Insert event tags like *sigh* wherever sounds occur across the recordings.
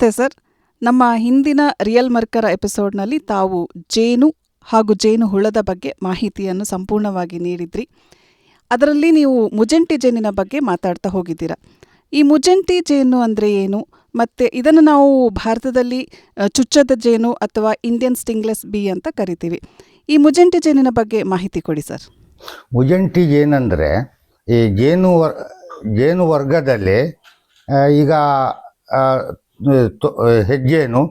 ನಮಸ್ತೆ ಸರ್. ನಮ್ಮ ಹಿಂದಿನ ರಿಯಲ್ ಮರ್ಕರ ಎಪಿಸೋಡ್ನಲ್ಲಿ ತಾವು ಜೇನು ಹಾಗೂ ಜೇನು ಹುಳದ ಬಗ್ಗೆ ಮಾಹಿತಿಯನ್ನು ಸಂಪೂರ್ಣವಾಗಿ ನೀಡಿದ್ರಿ. ಅದರಲ್ಲಿ ನೀವು ಮುಜಂಟಿ ಜೇನಿನ ಬಗ್ಗೆ ಮಾತಾಡ್ತಾ ಹೋಗಿದ್ದೀರಾ. ಈ ಮುಜಂಟಿ ಜೇನು ಅಂದರೆ ಏನು? ಮತ್ತು ಇದನ್ನು ನಾವು ಭಾರತದಲ್ಲಿ ಚುಚ್ಚದ ಜೇನು ಅಥವಾ ಇಂಡಿಯನ್ ಸ್ಟಿಂಗ್ಲೆಸ್ ಬಿ ಅಂತ ಕರಿತೀವಿ. ಈ ಮುಜಂಟಿ ಜೇನಿನ ಬಗ್ಗೆ ಮಾಹಿತಿ ಕೊಡಿ ಸರ್. ಮುಜಂಟಿ ಜೇನಂದರೆ ಈ ಜೇನು ವರ್, ಜೇನು ವರ್ಗದಲ್ಲಿ ಈಗ ಹೆಜ್ಜೇನು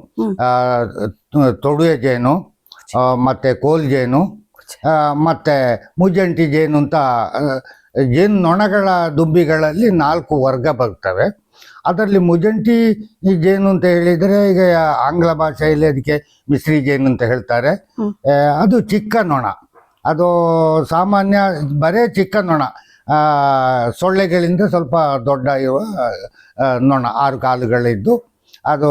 ತೊಡುವೆ ಜೇನು ಮತ್ತೆ ಕೋಲ್ ಜೇನು ಮತ್ತೆ ಮುಜಂಟಿ ಜೇನು ಅಂತ ಜೇನು ನೊಣಗಳ ದುಂಬಿಗಳಲ್ಲಿ ನಾಲ್ಕು ವರ್ಗ ಬರ್ತವೆ. ಅದರಲ್ಲಿ ಮುಜಂಟಿ ಜೇನು ಅಂತ ಹೇಳಿದರೆ ಈಗ ಆಂಗ್ಲ ಭಾಷೆಯಲ್ಲಿ ಅದಕ್ಕೆ ಮಿಶ್ರಿ ಜೇನು ಅಂತ ಹೇಳ್ತಾರೆ. ಅದು ಚಿಕ್ಕ ನೊಣ. ಅದು ಸಾಮಾನ್ಯ ಬರೇ ಚಿಕ್ಕ ನೊಣ. ಸೊಳ್ಳೆಗಳಿಂದ ಸ್ವಲ್ಪ ದೊಡ್ಡ ಇರುವ ನೊಣ ಆರು ಕಾಲುಗಳಿದ್ದು. ಅದು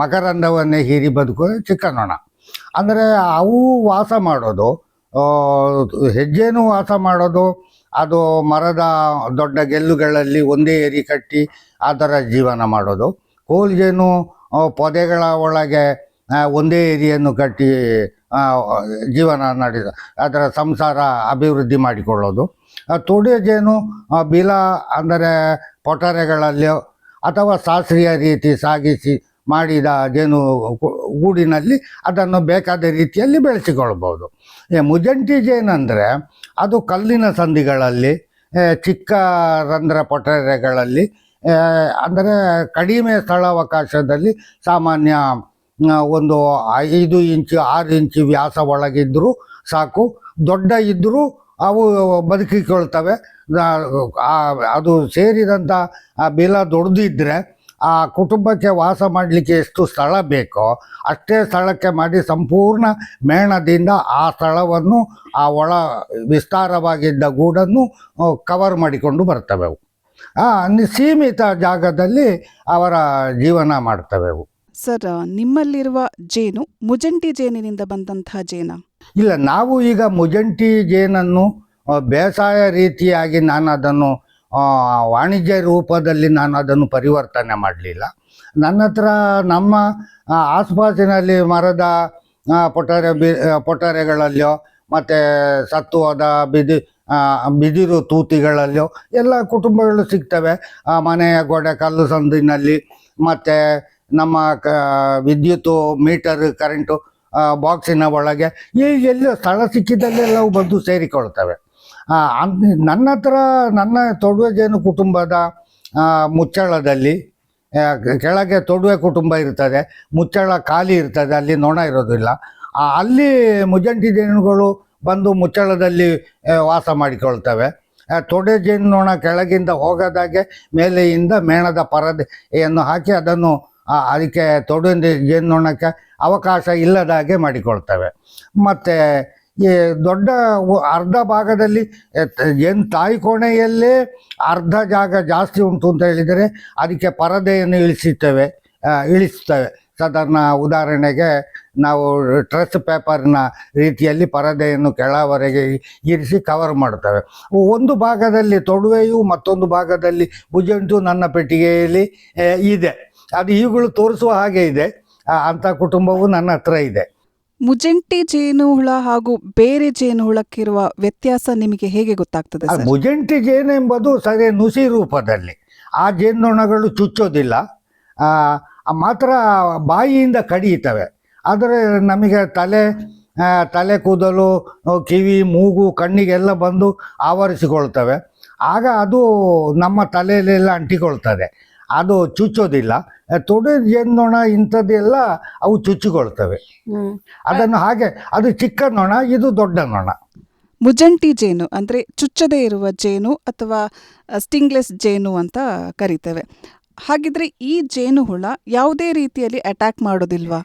ಮಕರಂದವನ್ನೇ ಹೀರಿ ಬದುಕೋದು ಚಿಕ್ಕನೊಣ. ಅಂದರೆ ಅವು ವಾಸ ಮಾಡೋದು ಹೆಜ್ಜೆನೂ ವಾಸ ಮಾಡೋದು, ಅದು ಮರದ ದೊಡ್ಡ ಗೆಲ್ಲುಗಳಲ್ಲಿ ಒಂದೇ ಏರಿ ಕಟ್ಟಿ ಅದರ ಜೀವನ ಮಾಡೋದು. ಕೋಲ್ಜೇನು ಪೊದೆಗಳ ಒಳಗೆ ಒಂದೇ ಏರಿಯನ್ನು ಕಟ್ಟಿ ಜೀವನ ನಡೆದ, ಅದರ ಸಂಸಾರ ಅಭಿವೃದ್ಧಿ ಮಾಡಿಕೊಳ್ಳೋದು. ತೊಡೆ ಜೇನು ಬಿಲ, ಅಂದರೆ ಪೊಟರೆಗಳಲ್ಲಿಯೋ ಅಥವಾ ಶಾಸ್ತ್ರೀಯ ರೀತಿ ಸಾಗಿಸಿ ಮಾಡಿದ ಜೇನು ಗೂಡಿನಲ್ಲಿ ಅದನ್ನು ಬೇಕಾದ ರೀತಿಯಲ್ಲಿ ಬೆಳೆಸಿಕೊಳ್ಬೋದು ಮುಜಂಟಿ ಜೇನಂದರೆ ಅದು ಕಲ್ಲಿನ ಸಂಧಿಗಳಲ್ಲಿ ಚಿಕ್ಕ ರಂಧ್ರ ಪೊಟರೆಗಳಲ್ಲಿ ಅಂದರೆ ಕಡಿಮೆ ಸ್ಥಳಾವಕಾಶದಲ್ಲಿ ಸಾಮಾನ್ಯ ಒಂದು ಐದು ಇಂಚು, ಆರು ಇಂಚು ವ್ಯಾಸ ಒಳಗಿದ್ದರೂ ಸಾಕು, ದೊಡ್ಡ ಇದ್ದರೂ ಅವು ಬದುಕಿಕೊಳ್ತವೆ. ಅದು ಸೇರಿದಂಥ ಆ ಬಿಲ ದೊಡ್ಡದಿದ್ದರೆ ಆ ಕುಟುಂಬಕ್ಕೆ ವಾಸ ಮಾಡಲಿಕ್ಕೆ ಎಷ್ಟು ಸ್ಥಳ ಬೇಕೋ ಅಷ್ಟೇ ಸ್ಥಳಕ್ಕೆ ಮಾಡಿ ಸಂಪೂರ್ಣ ಮೇಣದಿಂದ ಆ ಸ್ಥಳವನ್ನು ಆ ಒಳ ವಿಸ್ತಾರವಾಗಿದ್ದ ಗೂಡನ್ನು ಕವರ್ ಮಾಡಿಕೊಂಡು ಬರ್ತವೆ ಅವು. ಆ ನಿ- ಸೀಮಿತ ಜಾಗದಲ್ಲಿ ಅವರ ಜೀವನ ಮಾಡ್ತವೆ ಅವು. ಸರ್ ನಿಮ್ಮಲ್ಲಿರುವ ಜೇನು ಮುಜಂಟಿ ಜೇನಿನಿಂದ ಬಂದಂತಹ ಜೇನ? ಇಲ್ಲ ನಾವು ಈಗ ಮುಜಂಟಿ ಜೇನನ್ನು ಬೇಸಾಯ ರೀತಿಯಾಗಿ ನಾನು ಅದನ್ನು ವಾಣಿಜ್ಯ ರೂಪದಲ್ಲಿ ನಾನು ಅದನ್ನು ಪರಿವರ್ತನೆ ಮಾಡಲಿಲ್ಲ. ನನ್ನ ಹತ್ರ ನಮ್ಮ ಆಸುಪಾಸಿನಲ್ಲಿ ಮರದ ಪೊಟರೆ ಬಿ ಪೊಟರೆಗಳಲ್ಲಿಯೋ ಮತ್ತು ಸತ್ತು ಹೋದ ಬಿದಿ ಬಿದಿರು ತೂತಿಗಳಲ್ಲಿಯೋ ಎಲ್ಲ ಕುಟುಂಬಗಳು ಸಿಗ್ತವೆ. ಆ, ಮನೆಯ ಗೋಡೆ ಕಲ್ಲು ಸಂದಿನಲ್ಲಿ ಮತ್ತು ನಮ್ಮ ಕ ವಿದ್ಯುತ್ತು ಮೀಟರ್ ಕರೆಂಟು ಬಾಕ್ಸಿನ ಒಳಗೆ ಈ ಎಲ್ಲ ಸ್ಥಳ ಸಿಕ್ಕಿದಲ್ಲೆಲ್ಲವು ಬಂದು ಸೇರಿಕೊಳ್ತವೆ. ನನ್ನ ಹತ್ರ ನನ್ನ ತೊಡುವೆ ಜೇನು ಕುಟುಂಬದ ಮುಚ್ಚಳದಲ್ಲಿ ಕೆಳಗೆ ತೊಡುವೆ ಕುಟುಂಬ ಇರ್ತದೆ, ಮುಚ್ಚಳ ಖಾಲಿ ಇರ್ತದೆ, ಅಲ್ಲಿ ನೊಣ ಇರೋದಿಲ್ಲ. ಅಲ್ಲಿ ಮುಜಂಟಿ ಜೇನುಗಳು ಬಂದು ಮುಚ್ಚಳದಲ್ಲಿ ವಾಸ ಮಾಡಿಕೊಳ್ತವೆ. ತೊಡೆ ಜೇನು ನೊಣ ಕೆಳಗಿಂದ ಹೋಗದಾಗೆ ಮೇಲೆಯಿಂದ ಮೇಣದ ಪರದೆಯನ್ನು ಹಾಕಿ ಅದನ್ನು ಅದಕ್ಕೆ ತೊಡೆ ಜೇನು ನೊಣಕ್ಕೆ ಅವಕಾಶ ಇಲ್ಲದಾಗೆ ಮಾಡಿಕೊಳ್ತವೆ. ಮತ್ತು ದೊಡ್ಡ ಅರ್ಧ ಭಾಗದಲ್ಲಿ ಏನು ತಾಯಿ ಕೋಣೆಯಲ್ಲೇ ಅರ್ಧ ಜಾಗ ಜಾಸ್ತಿ ಉಂಟು ಅಂತ ಹೇಳಿದರೆ ಅದಕ್ಕೆ ಪರದೆಯನ್ನು ಇಳಿಸುತ್ತೇವೆ ಇಳಿಸ್ತೇವೆ ಸಾಧಾರಣ ಉದಾಹರಣೆಗೆ ನಾವು ಟ್ರೆಸ್ ಪೇಪರ್ನ ರೀತಿಯಲ್ಲಿ ಪರದೆಯನ್ನು ಕೆಳವರೆಗೆ ಇರಿಸಿ ಕವರ್ ಮಾಡ್ತೇವೆ ಒಂದು ಭಾಗದಲ್ಲಿ ತೊಡುವೆಯು ಮತ್ತೊಂದು ಭಾಗದಲ್ಲಿ ಭುಜಂಟು ನನ್ನ ಪೆಟ್ಟಿಗೆಯಲ್ಲಿ ಇದೆ. ಅದು ಈಗಲೂ ತೋರಿಸುವ ಹಾಗೆ ಇದೆ. ಅಂಥ ಕುಟುಂಬವು ನನ್ನ ಹತ್ರ ಇದೆ. ಮುಜಂಟಿ ಜೇನುಹುಳ ಹಾಗೂ ಬೇರೆ ಜೇನುಹುಳಕ್ಕಿರುವ ವ್ಯತ್ಯಾಸ ನಿಮಗೆ ಹೇಗೆ ಗೊತ್ತಾಗ್ತದೆ ಸರ್? ಮುಜಂಟಿ ಜೇನು ಎಂಬುದು ಸರಿ ನುಸಿ ರೂಪದಲ್ಲಿ. ಆ ಜೇನ್ನೊಣಗಳು ಚುಚ್ಚೋದಿಲ್ಲ. ಆ ಮಾತ್ರ ಬಾಯಿಯಿಂದ ಕಡಿಯುತ್ತವೆ. ಆದರೆ ನಮಗೆ ತಲೆ ಆ, ತಲೆ ಕೂದಲು ಆ, ಕಿವಿ ಮೂಗು ಕಣ್ಣಿಗೆಲ್ಲ ಬಂದು ಆವರಿಸಿಕೊಳ್ತವೆ. ಆಗ ಅದು ನಮ್ಮ ತಲೆಯಲ್ಲೆಲ್ಲ ಅಂಟಿಕೊಳ್ತದೆ. ಅದು ಚುಚ್ಚೋದಿಲ್ಲ. ಆ, ತೊಡೆ ಜೇನ್ನೊಣ ಇಂಥದ್ದೆಲ್ಲ ಅವು ಚುಚ್ಚಿಕೊಳ್ತವೆ. ಅದನ್ನು ಹಾಗೆ ಅದು ಚಿಕ್ಕ ನೊಣ ಇದು ದೊಡ್ಡ ನೊಣ ಮುಜಂಟಿ ಜೇನು ಅಂದರೆ ಚುಚ್ಚದೇ ಇರುವ ಜೇನು ಅಥವಾ ಸ್ಟಿಂಗ್ಲೆಸ್ ಜೇನು ಅಂತ ಕರಿತೇವೆ. ಹಾಗಿದ್ರೆ ಈ ಜೇನು ಹುಳ ಯಾವುದೇ ರೀತಿಯಲ್ಲಿ ಅಟ್ಯಾಕ್ ಮಾಡೋದಿಲ್ವಾ?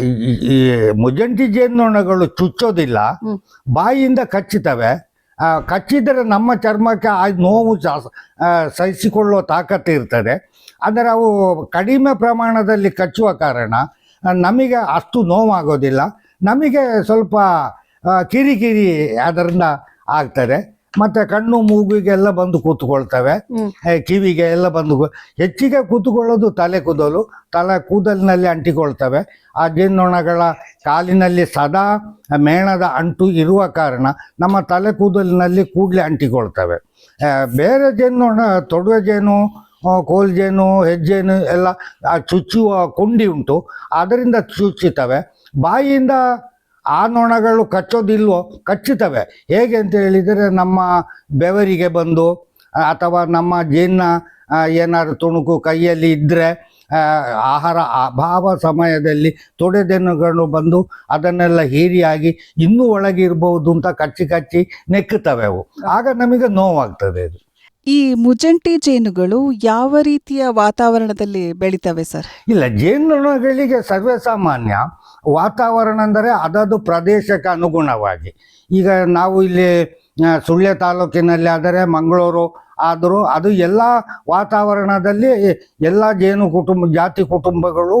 ಈ- ಮುಜಂಟಿ ಜೇನು ಜೇನ್ನೊಣಗಳು ಚುಚ್ಚೋದಿಲ್ಲ ಬಾಯಿಯಿಂದ ಕಚ್ಚುತ್ತವೆ. ಕಚ್ಚಿದರೆ ನಮ್ಮ ಚರ್ಮಕ್ಕೆ ಆ ನೋವು ಸಹಿಸಿಕೊಳ್ಳುವ ತಾಕತ್ತು ಇರ್ತದೆ. ಅಂದರೆ ಅವು ಕಡಿಮೆ ಪ್ರಮಾಣದಲ್ಲಿ ಕಚ್ಚುವ ಕಾರಣ ನಮಗೆ ಅಷ್ಟು ನೋವಾಗೋದಿಲ್ಲ. ನಮಗೆ ಸ್ವಲ್ಪ ಕಿರಿಕಿರಿ ಅದರಿಂದ ಆಗ್ತದೆ. ಮತ್ತೆ ಕಣ್ಣು ಮೂಗಿಗೆಲ್ಲ ಬಂದು ಕೂತ್ಕೊಳ್ತವೆ. ಕಿವಿಗೆ ಎಲ್ಲ ಬಂದು ಹೆಚ್ಚಿಗೆ ಕೂತ್ಕೊಳ್ಳೋದು ತಲೆ ಕೂದಲು. ತಲೆ ಕೂದಲಿನಲ್ಲಿ ಅಂಟಿಕೊಳ್ತವೆ. ಆ ಜೇನ್ನೊಣಗಳ ಕಾಲಿನಲ್ಲಿ ಸದಾ ಮೇಣದ ಅಂಟು ಇರುವ ಕಾರಣ ನಮ್ಮ ತಲೆ ಕೂದಲಿನಲ್ಲಿ ಕೂಡಲೇ ಅಂಟಿಕೊಳ್ತವೆ. ಬೇರೆ ಜೇನ್ನೊಣ ತೊಡುವೆ ಜೇನು ಕೋಲ್ ಜೇನು ಹೆಜ್ಜೇನು ಎಲ್ಲ ಚುಚ್ಚುವ ಕುಂಡಿ ಉಂಟು. ಅದರಿಂದ ಚುಚ್ಚುತ್ತವೆ. ಬಾಯಿಯಿಂದ ಆ ನೊಣಗಳು ಕಚ್ಚೋದಿಲ್ವೋ? ಕಚ್ಚುತ್ತವೆ. ಹೇಗೆ ಅಂತ ಹೇಳಿದರೆ ನಮ್ಮ ಬೆವರಿಗೆ ಬಂದು, ಅಥವಾ ನಮ್ಮ ಜೇನ್ನ ಏನಾದ್ರು ತುಣುಕು ಕೈಯಲ್ಲಿ ಇದ್ದರೆ ಆಹಾರ ಅಭಾವ ಸಮಯದಲ್ಲಿ ತೊಡೆದೆನ್ನುಗಳು ಬಂದು ಅದನ್ನೆಲ್ಲ ಹೀರಿಯಾಗಿ ಇನ್ನೂ ಒಳಗಿರ್ಬೋದು ಅಂತ ಕಚ್ಚಿ ಕಚ್ಚಿ ನೆಕ್ಕುತ್ತವೆ ಅವು. ಆಗ ನಮಗೆ ನೋವಾಗ್ತದೆ ಅದು. ಈ ಮುಜಂಟಿ ಜೇನುಗಳು ಯಾವ ರೀತಿಯ ವಾತಾವರಣದಲ್ಲಿ ಬೆಳಿತವೆ ಸರ್? ಇಲ್ಲ, ಜೇನುನೊಣಗಳಿಗೆ ಸರ್ವೇಸಾಮಾನ್ಯ ವಾತಾವರಣ ಅಂದರೆ ಅದದು ಪ್ರದೇಶಕ್ಕೆ ಅನುಗುಣವಾಗಿ. ಈಗ ನಾವು ಇಲ್ಲಿ ಸುಳ್ಯ ತಾಲೂಕಿನಲ್ಲಿ ಆದರೆ ಮಂಗಳೂರು ಆದರೂ ಅದು ಎಲ್ಲ ವಾತಾವರಣದಲ್ಲಿ ಎಲ್ಲ ಜೇನು ಕುಟುಂಬ, ಜಾತಿ ಕುಟುಂಬಗಳು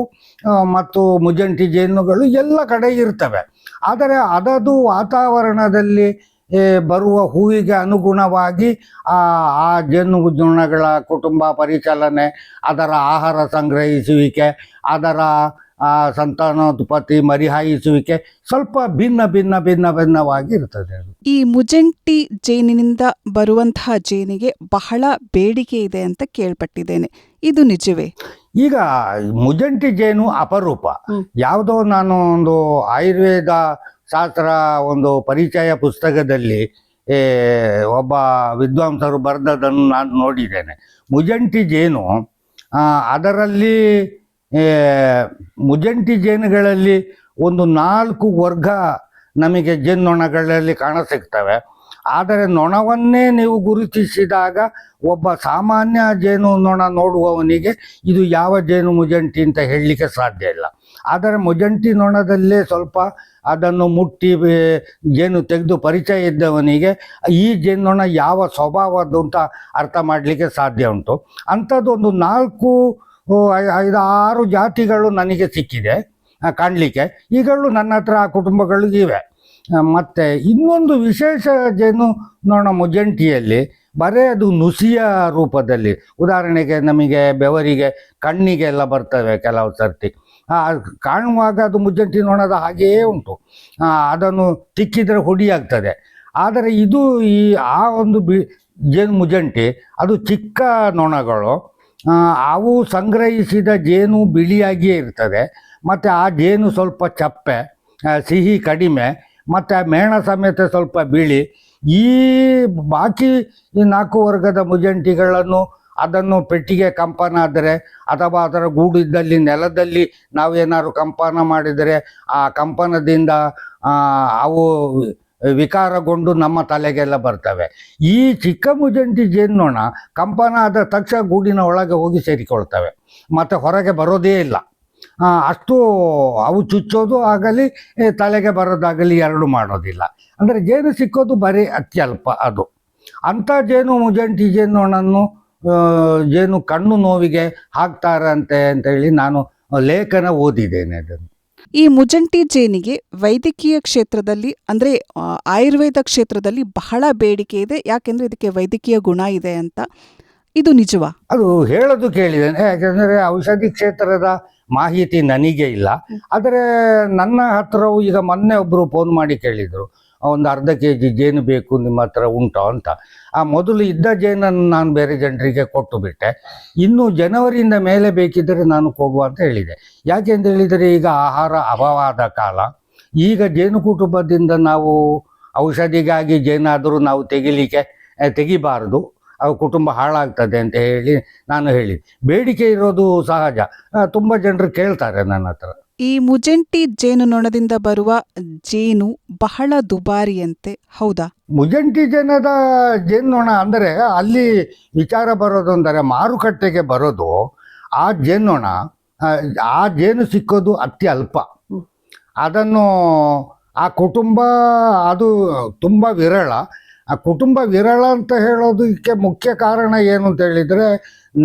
ಮತ್ತು ಮುಜಂಟಿ ಜೇನುಗಳು ಎಲ್ಲ ಕಡೆ ಇರ್ತವೆ. ಆದರೆ ಅದದು ವಾತಾವರಣದಲ್ಲಿ ಬರುವ ಹೂವಿಗೆ ಅನುಗುಣವಾಗಿ ಆ ಆ ಜೇನು ಜೋಣಗಳ ಕುಟುಂಬ ಪರಿಚಾಲನೆ ಅದರ ಆಹಾರ ಸಂಗ್ರಹಿಸುವಿಕೆ ಅದರ ಸಂತಾನೋತ್ಪತ್ತಿ ಮರಿಹಾಯಿಸುವಿಕೆ ಸ್ವಲ್ಪ ಭಿನ್ನ ಭಿನ್ನ ಭಿನ್ನ ಭಿನ್ನವಾಗಿ ಇರ್ತದೆ ಈ ಮುಜಂಟಿ ಜೇನಿನಿಂದ ಬರುವಂತಹ ಜೇನಿಗೆ ಬಹಳ ಬೇಡಿಕೆ ಇದೆ ಅಂತ ಕೇಳ್ಪಟ್ಟಿದ್ದೇನೆ. ಇದು ನಿಜವೇ? ಈಗ ಮುಜಂಟಿ ಜೇನು ಅಪರೂಪ. ಯಾವುದೋ ನಾನು ಒಂದು ಆಯುರ್ವೇದ ಶಾಸ್ತ್ರ ಒಂದು ಪರಿಚಯ ಪುಸ್ತಕದಲ್ಲಿ ಒಬ್ಬ ವಿದ್ವಾಂಸರು ಬರೆದದನ್ನು ನಾನು ನೋಡಿದ್ದೇನೆ. ಮುಜಂಟಿ ಜೇನು ಅದರಲ್ಲಿ ಮುಜಂಟಿ ಜೇನುಗಳಲ್ಲಿ ಒಂದು ನಾಲ್ಕು ವರ್ಗ ನಮಗೆ ಜೇನ್ನೊಣಗಳಲ್ಲಿ ಕಾಣಸಿಗ್ತವೆ ಆದರೆ ನೊಣವನ್ನೇ ನೀವು ಗುರುತಿಸಿದಾಗ ಒಬ್ಬ ಸಾಮಾನ್ಯ ಜೇನು ನೊಣ ನೋಡುವವನಿಗೆ ಇದು ಯಾವ ಜೇನು ಮುಜಂಟಿ ಅಂತ ಹೇಳಲಿಕ್ಕೆ ಸಾಧ್ಯ ಇಲ್ಲ. ಆದರೆ ಮುಜಂಟಿ ನೊಣದಲ್ಲೇ ಸ್ವಲ್ಪ ಅದನ್ನು ಮುಟ್ಟಿ ಜೇನು ತೆಗೆದು ಪರಿಚಯ ಇದ್ದವನಿಗೆ ಈ ಜೇನೊಣ ಯಾವ ಸ್ವಭಾವದ್ದು ಅಂತ ಅರ್ಥ ಮಾಡಲಿಕ್ಕೆ ಸಾಧ್ಯ ಉಂಟು. ಅಂಥದ್ದೊಂದು ನಾಲ್ಕು ಐದಾರು ಜಾತಿಗಳು ನನಗೆ ಸಿಕ್ಕಿದೆ ಕಾಣಲಿಕ್ಕೆ. ಈಗಲೂ ನನ್ನ ಹತ್ರ ಆ ಕುಟುಂಬಗಳು ಮತ್ತೆ ಇನ್ನೊಂದು ವಿಶೇಷ ಜೇನು ನೋಣ ಮುಜಂಟಿಯಲ್ಲಿ, ಬರೇ ಅದು ನುಸಿಯ ರೂಪದಲ್ಲಿ, ಉದಾಹರಣೆಗೆ ನಮಗೆ ಬೆವರಿಗೆ ಕಣ್ಣಿಗೆ ಎಲ್ಲ ಬರ್ತವೆ ಕೆಲವು ಸರ್ತಿ. ಕಾಣುವಾಗ ಅದು ಮುಜ್ಜಂಟಿ ನೊಣದ ಹಾಗೆಯೇ ಉಂಟು. ಅದನ್ನು ತಿಕ್ಕಿದರೆ ಹುಡಿಯಾಗ್ತದೆ. ಆದರೆ ಇದು ಈ, ಆ ಒಂದು ಬಿ, ಜೇನು ಮುಜಂಟಿ, ಅದು ಚಿಕ್ಕ ನೊಣಗಳು ಅವು ಸಂಗ್ರಹಿಸಿದ ಜೇನು ಬಿಳಿಯಾಗಿಯೇ ಇರ್ತದೆ. ಮತ್ತು ಆ ಜೇನು ಸ್ವಲ್ಪ ಚಪ್ಪೆ ಸಿಹಿ ಕಡಿಮೆ, ಮತ್ತು ಮೇಣ ಸಮೇತ ಸ್ವಲ್ಪ ಬಿಳಿ, ಈ ಬಾಕಿ ನಾಲ್ಕು ವರ್ಗದ ಮುಜಂಟಿಗಳನ್ನು ಅದನ್ನು ಪೆಟ್ಟಿಗೆ ಕಂಪನ ಆದರೆ ಅಥವಾ ಅದರ ಗೂಡಿದ್ದಲ್ಲಿ ನೆಲದಲ್ಲಿ ನಾವೇನಾದ್ರು ಕಂಪನ ಮಾಡಿದರೆ ಆ ಕಂಪನದಿಂದ ಅವು ವಿಕಾರಗೊಂಡು ನಮ್ಮ ತಲೆಗೆಲ್ಲ ಬರ್ತವೆ. ಈ ಚಿಕ್ಕ ಮುಜಂಟಿ ಜೇನೋಣ ಕಂಪನ ಆದ ತಕ್ಷಣ ಗೂಡಿನ ಒಳಗೆ ಹೋಗಿ ಸೇರಿಕೊಳ್ತವೆ. ಮತ್ತು ಹೊರಗೆ ಬರೋದೇ ಇಲ್ಲ. ಅಷ್ಟು ಅವು ಚುಚ್ಚೋದು ಆಗಲಿ ತಲೆಗೆ ಬರೋದಾಗಲಿ ಎರಡು ಮಾಡೋದಿಲ್ಲ. ಅಂದರೆ ಜೇನು ಸಿಕ್ಕೋದು ಬರೀ ಅತ್ಯಲ್ಪ ಅದು. ಅಂಥ ಜೇನು ಮುಜಂಟಿ ಜೇನ್ನೊಣನ್ನು ಜೇನು ಕಣ್ಣು ನೋವಿಗೆ ಹಾಕ್ತಾರಂತೆ ಅಂತ ಹೇಳಿ ನಾನು ಲೇಖನ ಓದಿದ್ದೇನೆ ಅದನ್ನು. ಈ ಮುಜಂಟಿ ಜೇನಿಗೆ ವೈದ್ಯಕೀಯ ಕ್ಷೇತ್ರದಲ್ಲಿ ಅಂದ್ರೆ ಆಯುರ್ವೇದ ಕ್ಷೇತ್ರದಲ್ಲಿ ಬಹಳ ಬೇಡಿಕೆ ಇದೆ. ಯಾಕೆಂದ್ರೆ ಇದಕ್ಕೆ ವೈದ್ಯಕೀಯ ಗುಣ ಇದೆ ಅಂತ. ಇದು ನಿಜವಾ? ಅದು ಹೇಳೋದು ಕೇಳಿದ್ದೇನೆ ಯಾಕೆಂದರೆ ಔಷಧಿ ಕ್ಷೇತ್ರದ ಮಾಹಿತಿ ನನಗೆ ಇಲ್ಲ. ಆದರೆ ನನ್ನ ಹತ್ರವು ಈಗ ಮೊನ್ನೆ ಒಬ್ಬರು ಫೋನ್ ಮಾಡಿ ಕೇಳಿದರು. ಒಂದು ಅರ್ಧ ಕೆ ಜಿ ಜೇನು ಬೇಕು ನಿಮ್ಮ ಹತ್ರ ಉಂಟು ಅಂತ. ಆ ಮೊದಲು ಇದ್ದ ಜೇನನ್ನು ನಾನು ಬೇರೆ ಜನರಿಗೆ ಕೊಟ್ಟು ಬಿಟ್ಟೆ. ಇನ್ನು ಜನವರಿಯಿಂದ ಮೇಲೆ ಬೇಕಿದ್ದರೆ ನಾನು ಕೊಡುವ ಅಂತ ಹೇಳಿದೆ. ಯಾಕೆ ಅಂತ ಹೇಳಿದರೆ ಈಗ ಆಹಾರ ಅಭಾವ ಆದ ಕಾಲ. ಈಗ ಜೇನು ಕುಟುಂಬದಿಂದ ನಾವು ಔಷಧಿಗಾಗಿ ಜೇನಾದರೂ ನಾವು ತೆಗಿಲಿಕ್ಕೆ ತೆಗಿಬಾರದು. ಅವು ಕುಟುಂಬ ಹಾಳಾಗ್ತದೆ ಅಂತ ಹೇಳಿ ನಾನು ಹೇಳಿದೆ. ಬೇಡಿಕೆ ಇರೋದು ಸಹಜ. ತುಂಬ ಜನರು ಕೇಳ್ತಾರೆ ನನ್ನ ಹತ್ರ. ಈ ಮುಜಂಟಿ ಜೇನುನೊಣದಿಂದ ಬರುವ ಜೇನು ಬಹಳ ದುಬಾರಿಯಂತೆ. ಹೌದಾ? ಮುಜಂಟಿ ಜನದ ಜೇನುನೊಣ ಅಂದರೆ ಅಲ್ಲಿ ವಿಚಾರ ಬರೋದು ಅಂದರೆ ಮಾರುಕಟ್ಟೆಗೆ ಬರೋದು ಆ ಜೇನುನೊಣ ಆ, ಆ ಜೇನು ಸಿಕ್ಕೋದು ಅತಿ ಅಲ್ಪ. ಅದನ್ನು ಆ ಕುಟುಂಬ ಅದು ತುಂಬ ವಿರಳ. ಆ ಕುಟುಂಬ ವಿರಳ ಅಂತ ಹೇಳೋದಕ್ಕೆ ಮುಖ್ಯ ಕಾರಣ ಏನು ಅಂತ ಹೇಳಿದರೆ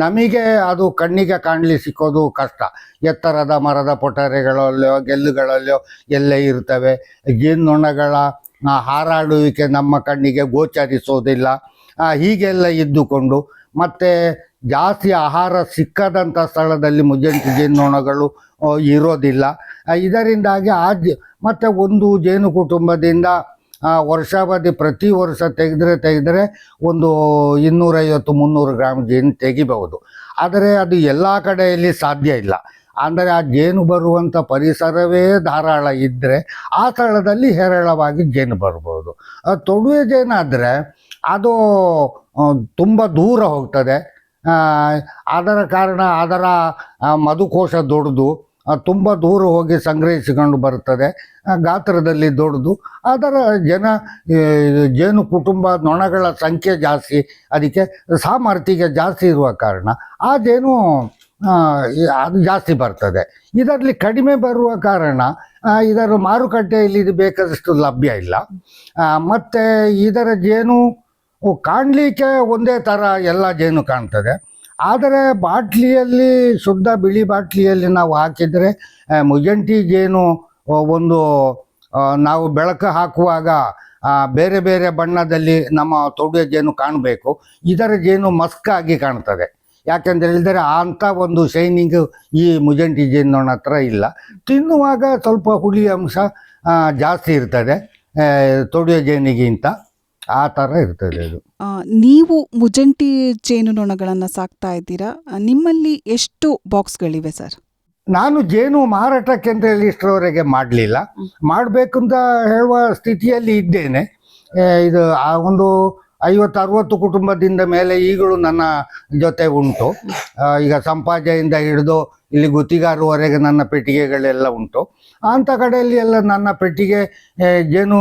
ನಮಗೆ ಅದು ಕಣ್ಣಿಗೆ ಕಾಣಲಿ ಸಿಕ್ಕೋದು ಕಷ್ಟ. ಎತ್ತರದ ಮರದ ಪೊಟರೆಗಳಲ್ಲೋ, ಗೆಲ್ಲುಗಳಲ್ಲೋ ಎಲ್ಲ ಇರ್ತವೆ. ಜೇನ್ನೊಣಗಳ ಹಾರಾಡುವಿಕೆ ನಮ್ಮ ಕಣ್ಣಿಗೆ ಗೋಚರಿಸೋದಿಲ್ಲ. ಹೀಗೆಲ್ಲ ಇದ್ದುಕೊಂಡು ಮತ್ತು ಜಾಸ್ತಿ ಆಹಾರ ಸಿಕ್ಕದಂಥ ಸ್ಥಳದಲ್ಲಿ ಮುಜಂಟಿ ಜೇನುನೊಣಗಳು ಇರೋದಿಲ್ಲ. ಇದರಿಂದಾಗಿ ಆ ಜ ಮತ್ತು ಒಂದು ಜೇನು ಕುಟುಂಬದಿಂದ ವರ್ಷಾವಧಿ ಪ್ರತಿ ವರ್ಷ ತೆಗೆದ್ರೆ ತೆಗೆದರೆ ಒಂದು ಇನ್ನೂರೈವತ್ತು, ಮುನ್ನೂರು ಗ್ರಾಮ್ ಜೇನು ತೆಗಿಬಹುದು. ಆದರೆ ಅದು ಎಲ್ಲ ಕಡೆಯಲ್ಲಿ ಸಾಧ್ಯ ಇಲ್ಲ. ಅಂದರೆ ಆ ಜೇನು ಬರುವಂಥ ಪರಿಸರವೇ ಧಾರಾಳ ಇದ್ದರೆ ಆ ಸ್ಥಳದಲ್ಲಿ ಹೇರಳವಾಗಿ ಜೇನು ಬರ್ಬೋದು ತೊಡುವೆ ಜೇನಾದರೆ ಅದು ತುಂಬ ದೂರ ಹೋಗ್ತದೆ. ಅದರ ಕಾರಣ ಅದರ ಮಧುಕೋಶ ದೊಡ್ಡದು ತುಂಬ ದೂರ ಹೋಗಿ ಸಂಗ್ರಹಿಸಿಕೊಂಡು ಬರ್ತದೆ ಆ, ಗಾತ್ರದಲ್ಲಿ ದೊಡ್ಡದು. ಅದರ ಜನ ಜೇನು ಕುಟುಂಬ ನೊಣಗಳ ಸಂಖ್ಯೆ ಜಾಸ್ತಿ. ಅದಕ್ಕೆ ಸಾಮರ್ಥ್ಯ ಜಾಸ್ತಿ ಇರುವ ಕಾರಣ ಆ ಜೇನು ಅದು ಜಾಸ್ತಿ ಬರ್ತದೆ. ಇದರಲ್ಲಿ ಕಡಿಮೆ ಬರುವ ಕಾರಣ ಇದರ ಮಾರುಕಟ್ಟೆಯಲ್ಲಿ ಇದು ಬೇಕಾದಷ್ಟು ಲಭ್ಯ ಇಲ್ಲ. ಮತ್ತೆ ಇದರ ಜೇನು ಕಾಣಲಿಕ್ಕೆ ಒಂದೇ ಥರ ಎಲ್ಲ ಜೇನು ಕಾಣ್ತದೆ. ಆದರೆ ಬಾಟ್ಲಿಯಲ್ಲಿ, ಶುದ್ಧ ಬಿಳಿ ಬಾಟ್ಲಿಯಲ್ಲಿ ನಾವು ಹಾಕಿದರೆ ಮುಜಂಟಿಗೇನು ಒಂದು ನಾವು ಬೆಳಕು ಹಾಕುವಾಗ ಬೇರೆ ಬೇರೆ ಬಣ್ಣದಲ್ಲಿ ನಮ್ಮ ತೊಡುಗೆ ಜೇನು ಕಾಣಬೇಕು. ಇದರ ಜೇನು ಮಸ್ಕಾಗಿ ಕಾಣ್ತದೆ. ಯಾಕೆಂದರೆ ಹೇಳಿದರೆ ಅಂಥ ಒಂದು ಶೈನಿಂಗ್ ಈ ಮುಜಂಟಿ ಜೇನು ಹತ್ರ ಇಲ್ಲ. ತಿನ್ನುವಾಗ ಸ್ವಲ್ಪ ಹುಳಿ ಅಂಶ ಜಾಸ್ತಿ ಇರ್ತದೆ ತೊಡುಗೆ ಜೇನಿಗಿಂತ ಆ ಥರ ಇರ್ತದೆ ಅದು. ಆ, ನೀವು ಮುಜಂಟಿ ಜೇನುನೊಣಗಳನ್ನು ಸಾಕ್ತಾ ಇದ್ದೀರಾ? ಆ, ನಿಮ್ಮಲ್ಲಿ ಎಷ್ಟು ಬಾಕ್ಸ್ಗಳಿವೆ ಸರ್? ನಾನು ಜೇನು ಮಾರಾಟಕ್ಕೆ ಅಂತ ಹೇಳಿ ಇಷ್ಟರವರೆಗೆ ಮಾಡಲಿಲ್ಲ. ಮಾಡಬೇಕು ಅಂತ ಹೇಳುವ ಸ್ಥಿತಿಯಲ್ಲಿ ಇದ್ದೇನೆ. ಇದು ಆ ಒಂದು ಐವತ್ತು ಅರವತ್ತು ಕುಟುಂಬದಿಂದ ಮೇಲೆ ಈಗಲೂ ನನ್ನ ಜೊತೆ ಉಂಟು. ಈಗ ಸಂಪಾಜೆಯಿಂದ ಹಿಡಿದು ಇಲ್ಲಿ ಗುತ್ತಿಗಾರವರೆಗೆ ನನ್ನ ಪೆಟ್ಟಿಗೆಗಳೆಲ್ಲ ಉಂಟು. ಅಂಥ ಕಡೆಯಲ್ಲಿ ಎಲ್ಲ ನನ್ನ ಪೆಟ್ಟಿಗೆ ಜೇನು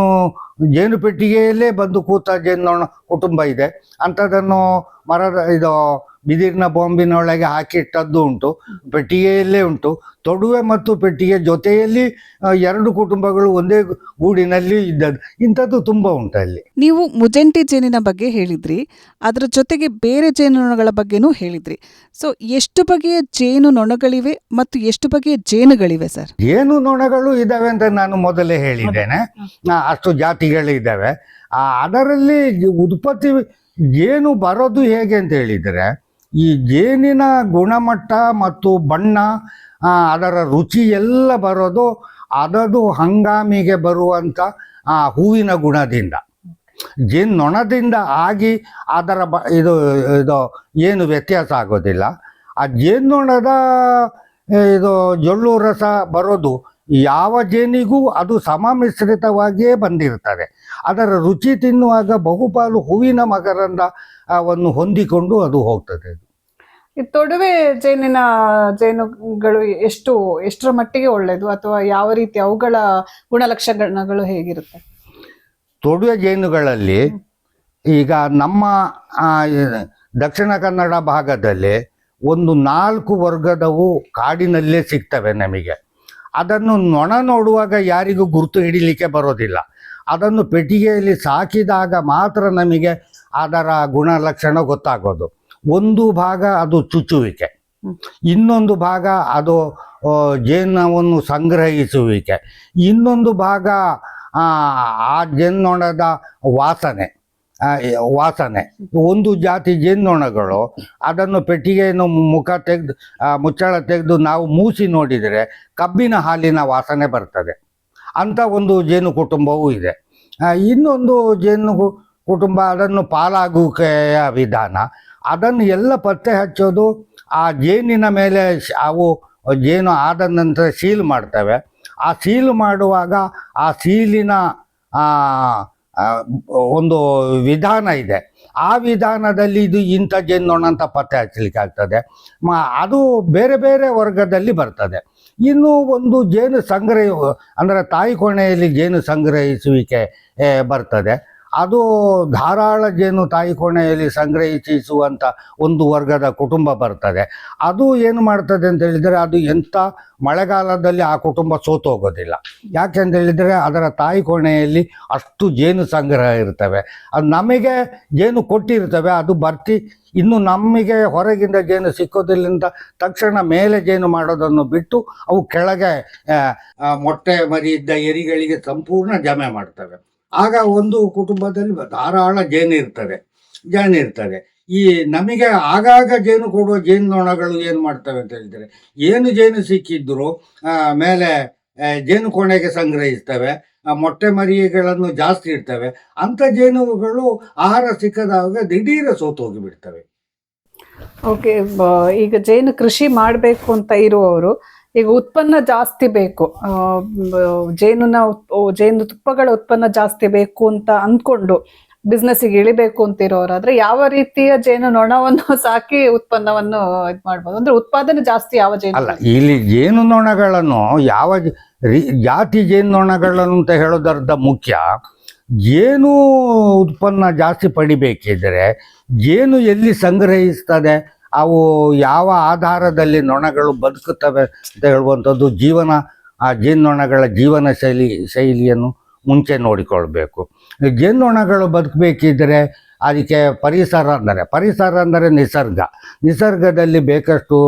ಜೇನು ಪೆಟ್ಟಿಗೆಯಲ್ಲೇ ಬಂದು ಕೂತ ಜೇನು ಕುಟುಂಬ ಇದೆ. ಅಂಥದ್ದನ್ನು ಮರದ, ಇದು ಬಿದಿರಿನ ಬಾಂಬಿನೊಳಗೆ ಹಾಕಿಟ್ಟದ್ದು ಉಂಟು. ಪೆಟ್ಟಿಗೆಯಲ್ಲೇ ಉಂಟು. ತೊಡುವೆ ಮತ್ತು ಪೆಟ್ಟಿಗೆ ಜೊತೆಯಲ್ಲಿ ಎರಡು ಕುಟುಂಬಗಳು ಒಂದೇ ಗೂಡಿನಲ್ಲಿ ಇದ್ದದ್ದು. ಇಂಥದ್ದು ತುಂಬ ಉಂಟು ಅಲ್ಲಿ. ನೀವು ಮುಜಂಟಿ ಜೇನಿನ ಬಗ್ಗೆ ಹೇಳಿದ್ರಿ ಅದರ ಜೊತೆಗೆ ಬೇರೆ ಜೇನುನೊಣಗಳ ಬಗ್ಗೆನೂ ಹೇಳಿದ್ರಿ. ಸೊ ಎಷ್ಟು ಬಗೆಯ ಜೇನು ನೊಣಗಳಿವೆ ಮತ್ತು ಎಷ್ಟು ಬಗೆಯ ಜೇನುಗಳಿವೆ ಸರ್ ಜೇನು ನೊಣಗಳು ಇದಾವೆ ಅಂತ ನಾನು ಮೊದಲೇ ಹೇಳಿದ್ದೇನೆ. ಅಷ್ಟು ಜಾತಿಗಳು ಇದ್ದಾವೆ. ಅದರಲ್ಲಿ ಉತ್ಪತ್ತಿ ಜೇನು ಬರೋದು ಹೇಗೆ ಅಂತ ಹೇಳಿದರೆ ಈ ಜೇನಿನ ಗುಣಮಟ್ಟ ಮತ್ತು ಬಣ್ಣ ಅದರ ರುಚಿ ಎಲ್ಲ ಬರೋದು ಅದದು ಹಂಗಾಮಿಗೆ ಬರುವಂಥ ಆ, ಹೂವಿನ ಗುಣದಿಂದ. ಜೇನು ನೊಣದಿಂದ ಆಗಿ ಅದರ ಬ ಇದು ಇದು ಏನು ವ್ಯತ್ಯಾಸ ಆಗೋದಿಲ್ಲ. ಆ ಜೇನುನೊಣದ ಇದು ಜೊಳ್ಳು ರಸ ಬರೋದು ಯಾವ ಜೇನಿಗೂ ಅದು ಸಮಮಿಶ್ರಿತವಾಗಿಯೇ ಬಂದಿರ್ತದೆ ಅದರ ರುಚಿ ತಿನ್ನುವಾಗ ಬಹುಪಾಲು ಹೂವಿನ ಮಕರಂದ ಆ, ವನ್ನು ಹೊಂದಿಕೊಂಡು ಅದು ಹೋಗ್ತದೆ ಈ ತೊಡುವೆ ಜೇನಿನ ಜೇನುಗಳು ಎಷ್ಟು ಎಷ್ಟರ ಮಟ್ಟಿಗೆ ಒಳ್ಳೆಯದು? ಅಥವಾ ಯಾವ ರೀತಿ ಅವುಗಳ ಗುಣಲಕ್ಷಣಗಳು ಹೇಗಿರುತ್ತೆ? ತೊಡುವೆ ಜೇನುಗಳಲ್ಲಿ ಈಗ ನಮ್ಮ ದಕ್ಷಿಣ ಕನ್ನಡ ಭಾಗದಲ್ಲಿ ಒಂದು ನಾಲ್ಕು ವರ್ಗದವು ಕಾಡಿನಲ್ಲೇ ಸಿಗ್ತವೆ ನಮಗೆ. ಅದನ್ನು ನೊಣ ನೋಡುವಾಗ ಯಾರಿಗೂ ಗುರುತು ಹಿಡಿಲಿಕ್ಕೆ ಬರೋದಿಲ್ಲ. ಅದನ್ನು ಪೆಟ್ಟಿಗೆಯಲ್ಲಿ ಸಾಕಿದಾಗ ಮಾತ್ರ ನಮಗೆ ಅದರ ಗುಣಲಕ್ಷಣ ಗೊತ್ತಾಗೋದು. ಒಂದು ಭಾಗ ಅದು ಚುಚ್ಚುವಿಕೆ. ಇನ್ನೊಂದು ಭಾಗ ಅದು ಜೇನವನ್ನು ಸಂಗ್ರಹಿಸುವಿಕೆ. ಇನ್ನೊಂದು ಭಾಗ ಆ, ಜೇನೊಣದ ಜೇನ್ನೊಣದ ವಾಸನೆ ವಾಸನೆ. ಒಂದು ಜಾತಿ ಜೇನ್ನೊಣಗಳು ಅದನ್ನು ಪೆಟ್ಟಿಗೆಯನ್ನು ಮುಖ ತೆಗೆದು ಮುಚ್ಚಳ ತೆಗೆದು ನಾವು ಮೂಸಿ ನೋಡಿದರೆ ಕಬ್ಬಿನ ಹಾಲಿನ ವಾಸನೆ ಬರ್ತದೆ. ಅಂಥ ಒಂದು ಜೇನು ಕುಟುಂಬವೂ ಇದೆ ಇನ್ನೊಂದು ಜೇನು ಕುಟುಂಬ ಅದನ್ನು ಪಾಲಾಗುವಿಕೆಯ ವಿಧಾನ. ಅದನ್ನು ಎಲ್ಲ ಪತ್ತೆ ಹಚ್ಚೋದು, ಆ ಜೇನಿನ ಮೇಲೆ ಅವು ಜೇನು ಆದ ನಂತರ ಸೀಲ್ ಮಾಡ್ತವೆ. ಆ ಸೀಲ್ ಮಾಡುವಾಗ ಆ ಸೀಲಿನ ಒಂದು ವಿಧಾನ ಇದೆ. ಆ ವಿಧಾನದಲ್ಲಿ ಇದು ಇಂಥ ಜೇನ್ನೊಣ ಅಂತ ಪತ್ತೆ ಹಚ್ಚಲಿಕ್ಕೆ ಆಗ್ತದೆ. ಮ, ಅದು ಬೇರೆ ಬೇರೆ ವರ್ಗದಲ್ಲಿ ಬರ್ತದೆ. ಇನ್ನು ಒಂದು ಜೇನು ಸಂಗ್ರಹ, ಅಂದರೆ ತಾಯಿ ಕೋಣೆಯಲ್ಲಿ ಜೇನು ಸಂಗ್ರಹಿಸುವಿಕೆ ಬರ್ತದೆ. ಅದು ಧಾರಾಳ ಜೇನು ತಾಯಿ ಕೋಣೆಯಲ್ಲಿ ಸಂಗ್ರಹಿಸುವಂಥ ಒಂದು ವರ್ಗದ ಕುಟುಂಬ ಬರ್ತದೆ. ಅದು ಏನು ಮಾಡ್ತದೆ ಅಂತ ಹೇಳಿದರೆ ಅದು ಎಂಥ ಮಳೆಗಾಲದಲ್ಲಿ ಆ ಕುಟುಂಬ ಸೋತು ಹೋಗೋದಿಲ್ಲ ಯಾಕೆಂತ ಹೇಳಿದರೆ ಅದರ ತಾಯಿ ಕೋಣೆಯಲ್ಲಿ ಅಷ್ಟು ಜೇನು ಸಂಗ್ರಹ ಇರ್ತವೆ. ಅದು ನಮಗೆ ಜೇನು ಕೊಟ್ಟಿರ್ತವೆ, ಅದು ಬರ್ತಿ ಇನ್ನು ನಮಗೆ ಹೊರಗಿಂದ ಜೇನು ಸಿಕ್ಕೋದಿಲ್ಲ ಅಂತ ತಕ್ಷಣ ಮೇಲೆ ಜೇನು ಮಾಡೋದನ್ನು ಬಿಟ್ಟು ಅವು ಕೆಳಗೆ ಮೊಟ್ಟೆ ಮರಿ ಇದ್ದ ಎರಿಗಳಿಗೆ ಸಂಪೂರ್ಣ ಜಮೆ ಮಾಡ್ತವೆ. ಆಗ ಒಂದು ಕುಟುಂಬದಲ್ಲಿ ಧಾರಾಳ ಜೇನು ಇರ್ತದೆ ಜೇನು ಇರ್ತದೆ ಈ ನಮಗೆ ಆಗಾಗ ಜೇನು ಕೊಡುವ ಜೇನು ನೊಣಗಳು ಏನು ಮಾಡ್ತವೆ ಅಂತ ಹೇಳಿದರೆ, ಏನು ಜೇನು ಸಿಕ್ಕಿದ್ರು ಮೇಲೆ ಜೇನು ಕೋಣೆಗೆ ಸಂಗ್ರಹಿಸ್ತವೆ. ಮೊಟ್ಟೆ ಮರಿಗಳನ್ನು ಜಾಸ್ತಿ ಇರ್ತವೆ ಅಂಥ ಜೇನುಗಳು ಆಹಾರ ಸಿಕ್ಕದಾಗ ದಿಢೀರ ಸೋತು ಹೋಗಿಬಿಡ್ತವೆ ಓಕೆ ಈಗ ಜೇನು ಕೃಷಿ ಮಾಡಬೇಕು ಅಂತ ಇರುವವರು ಈಗ ಉತ್ಪನ್ನ ಜಾಸ್ತಿ ಬೇಕು. ಜೇನುನ ಜೇನು ತುಪ್ಪಗಳ ಉತ್ಪನ್ನ ಜಾಸ್ತಿ ಬೇಕು ಅಂತ ಅಂದ್ಕೊಂಡು ಬಿಸ್ನೆಸ್ಸಿಗೆ ಇಳಿಬೇಕು ಅಂತ ಇರೋರಾದ್ರೆ ಯಾವ ರೀತಿಯ ಜೇನು ನೊಣವನ್ನು *laughs* ಸಾಕಿ ಉತ್ಪನ್ನವನ್ನು ಇದು ಮಾಡ್ಬೋದು? ಅಂದ್ರೆ ಉತ್ಪಾದನೆ ಜಾಸ್ತಿ ಯಾವ ಜೇನು ಅಲ್ಲ ಇಲ್ಲಿ ಜೇನು ನೊಣಗಳನ್ನು ಯಾವ ಜಾತಿ ಜೇನು ನೊಣಗಳನ್ನು ಅಂತ ಹೇಳೋದರ್ಧ ಮುಖ್ಯ ಜೇನು ಉತ್ಪನ್ನ ಜಾಸ್ತಿ ಪಡಿಬೇಕಿದ್ರೆ ಜೇನು ಎಲ್ಲಿ ಸಂಗ್ರಹಿಸ್ತದೆ? ಅವು ಯಾವ ಆಧಾರದಲ್ಲಿ ನೊಣಗಳು ಬದುಕುತ್ತವೆ ಅಂತ ಹೇಳುವಂಥದ್ದು ಜೀವನ, ಆ ಜೇನ್ನೊಣಗಳ ಜೀವನ ಶೈಲಿ, ಶೈಲಿಯನ್ನು ಮುಂಚೆ ನೋಡಿಕೊಳ್ಬೇಕು. ಜೇನ್ನೊಣಗಳು ಬದುಕಬೇಕಿದ್ರೆ ಅದಕ್ಕೆ ಪರಿಸರ ಅಂದರೆ ಪರಿಸರ ಅಂದರೆ ನಿಸರ್ಗ. ನಿಸರ್ಗದಲ್ಲಿ ಬೇಕಷ್ಟು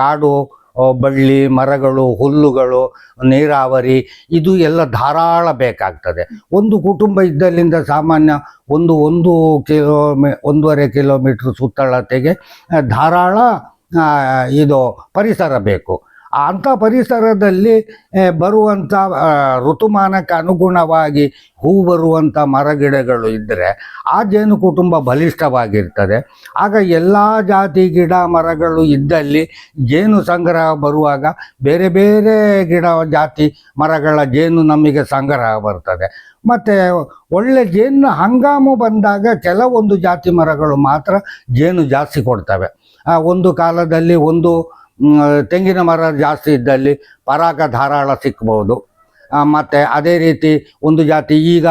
ಕಾಡು ಬಳ್ಳಿ, ಮರಗಳು, ಹುಲ್ಲುಗಳು, ನೀರಾವರಿ, ಇದು ಎಲ್ಲ ಧಾರಾಳ ಬೇಕಾಗ್ತದೆ. ಒಂದು ಕುಟುಂಬ ಇದ್ದಲ್ಲಿಂದ ಸಾಮಾನ್ಯ ಒಂದು ಒಂದು ಕಿಲೋಮೀ ಒಂದೂವರೆ ಕಿಲೋಮೀಟ್ರ್ ಸುತ್ತಳತೆಗೆ ಧಾರಾಳ ಇದು ಪರಿಸರ ಬೇಕು. ಅಂಥ ಪರಿಸರದಲ್ಲಿ ಬರುವಂಥ ಋತುಮಾನಕ್ಕೆ ಅನುಗುಣವಾಗಿ ಹೂ ಬರುವಂಥ ಮರಗಿಡಗಳು ಇದ್ದರೆ ಆ ಜೇನು ಕುಟುಂಬ ಬಲಿಷ್ಠವಾಗಿರ್ತದೆ. ಆಗ ಎಲ್ಲ ಜಾತಿ ಗಿಡ ಮರಗಳು ಇದ್ದಲ್ಲಿ ಜೇನು ಸಂಗ್ರಹ ಬರುವಾಗ ಬೇರೆ ಬೇರೆ ಗಿಡ ಜಾತಿ ಮರಗಳ ಜೇನು ನಮಗೆ ಸಂಗ್ರಹ ಬರ್ತದೆ. ಮತ್ತು ಒಳ್ಳೆ ಜೇನು ಹಂಗಾಮು ಬಂದಾಗ ಕೆಲವೊಂದು ಜಾತಿ ಮರಗಳು ಮಾತ್ರ ಜೇನು ಜಾಸ್ತಿ ಕೊಡ್ತವೆ. ಒಂದು ಕಾಲದಲ್ಲಿ ಒಂದು ತೆಂಗಿನ ಮರ ಜಾಸ್ತಿ ಇದ್ದಲ್ಲಿ ಪರಾಗ ಧಾರಾಳ ಸಿಕ್ಬೋದು. ಮತ್ತು ಅದೇ ರೀತಿ ಒಂದು ಜಾತಿ ಈಗ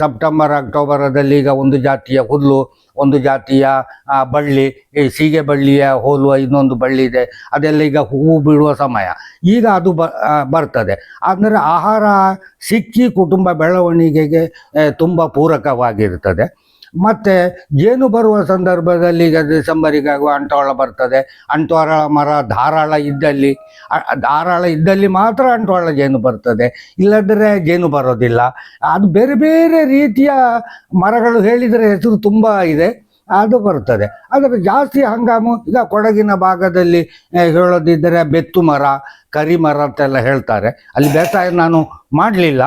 ಸೆಪ್ಟೆಂಬರ್, ಅಕ್ಟೋಬರದಲ್ಲಿ ಈಗ ಒಂದು ಜಾತಿಯ ಹುಲ್ಲು, ಒಂದು ಜಾತಿಯ ಬಳ್ಳಿ, ಈ ಸೀಗೆ ಬಳ್ಳಿಯ ಹೋಲುವ ಇನ್ನೊಂದು ಬಳ್ಳಿ ಇದೆ. ಅದೆಲ್ಲ ಈಗ ಹೂವು ಬಿಡುವ ಸಮಯ. ಈಗ ಅದು ಬರ್ತದೆ. ಅಂದರೆ ಆಹಾರ ಸಿಕ್ಕಿ ಕುಟುಂಬ ಬೆಳವಣಿಗೆಗೆ ತುಂಬ ಪೂರಕವಾಗಿರ್ತದೆ. ಮತ್ತು ಜೇನು ಬರುವ ಸಂದರ್ಭದಲ್ಲಿ ಈಗ ಡಿಸೆಂಬರಿಗಾಗುವ ಅಂಟೋಳ ಬರ್ತದೆ. ಅಂಟೋಳ ಮರ ಧಾರಾಳ ಇದ್ದಲ್ಲಿ ಧಾರಾಳ ಇದ್ದಲ್ಲಿ ಮಾತ್ರ ಅಂಟೋಳ ಜೇನು ಬರ್ತದೆ. ಇಲ್ಲದ್ರೆ ಜೇನು ಬರೋದಿಲ್ಲ. ಅದು ಬೇರೆ ಬೇರೆ ರೀತಿಯ ಮರಗಳು ಹೇಳಿದರೆ ಹೆಸರು ತುಂಬ ಇದೆ, ಅದು ಬರ್ತದೆ. ಆದರೆ ಜಾಸ್ತಿ ಹಂಗಾಮು ಈಗ ಕೊಡಗಿನ ಭಾಗದಲ್ಲಿ ಹೇಳೋದಿದ್ದರೆ ಬೆತ್ತು ಮರ, ಕರಿ ಮರ ಅಂತೆಲ್ಲ ಹೇಳ್ತಾರೆ. ಅಲ್ಲಿ ಬೇಸಾಯ ನಾನು ಮಾಡಲಿಲ್ಲ.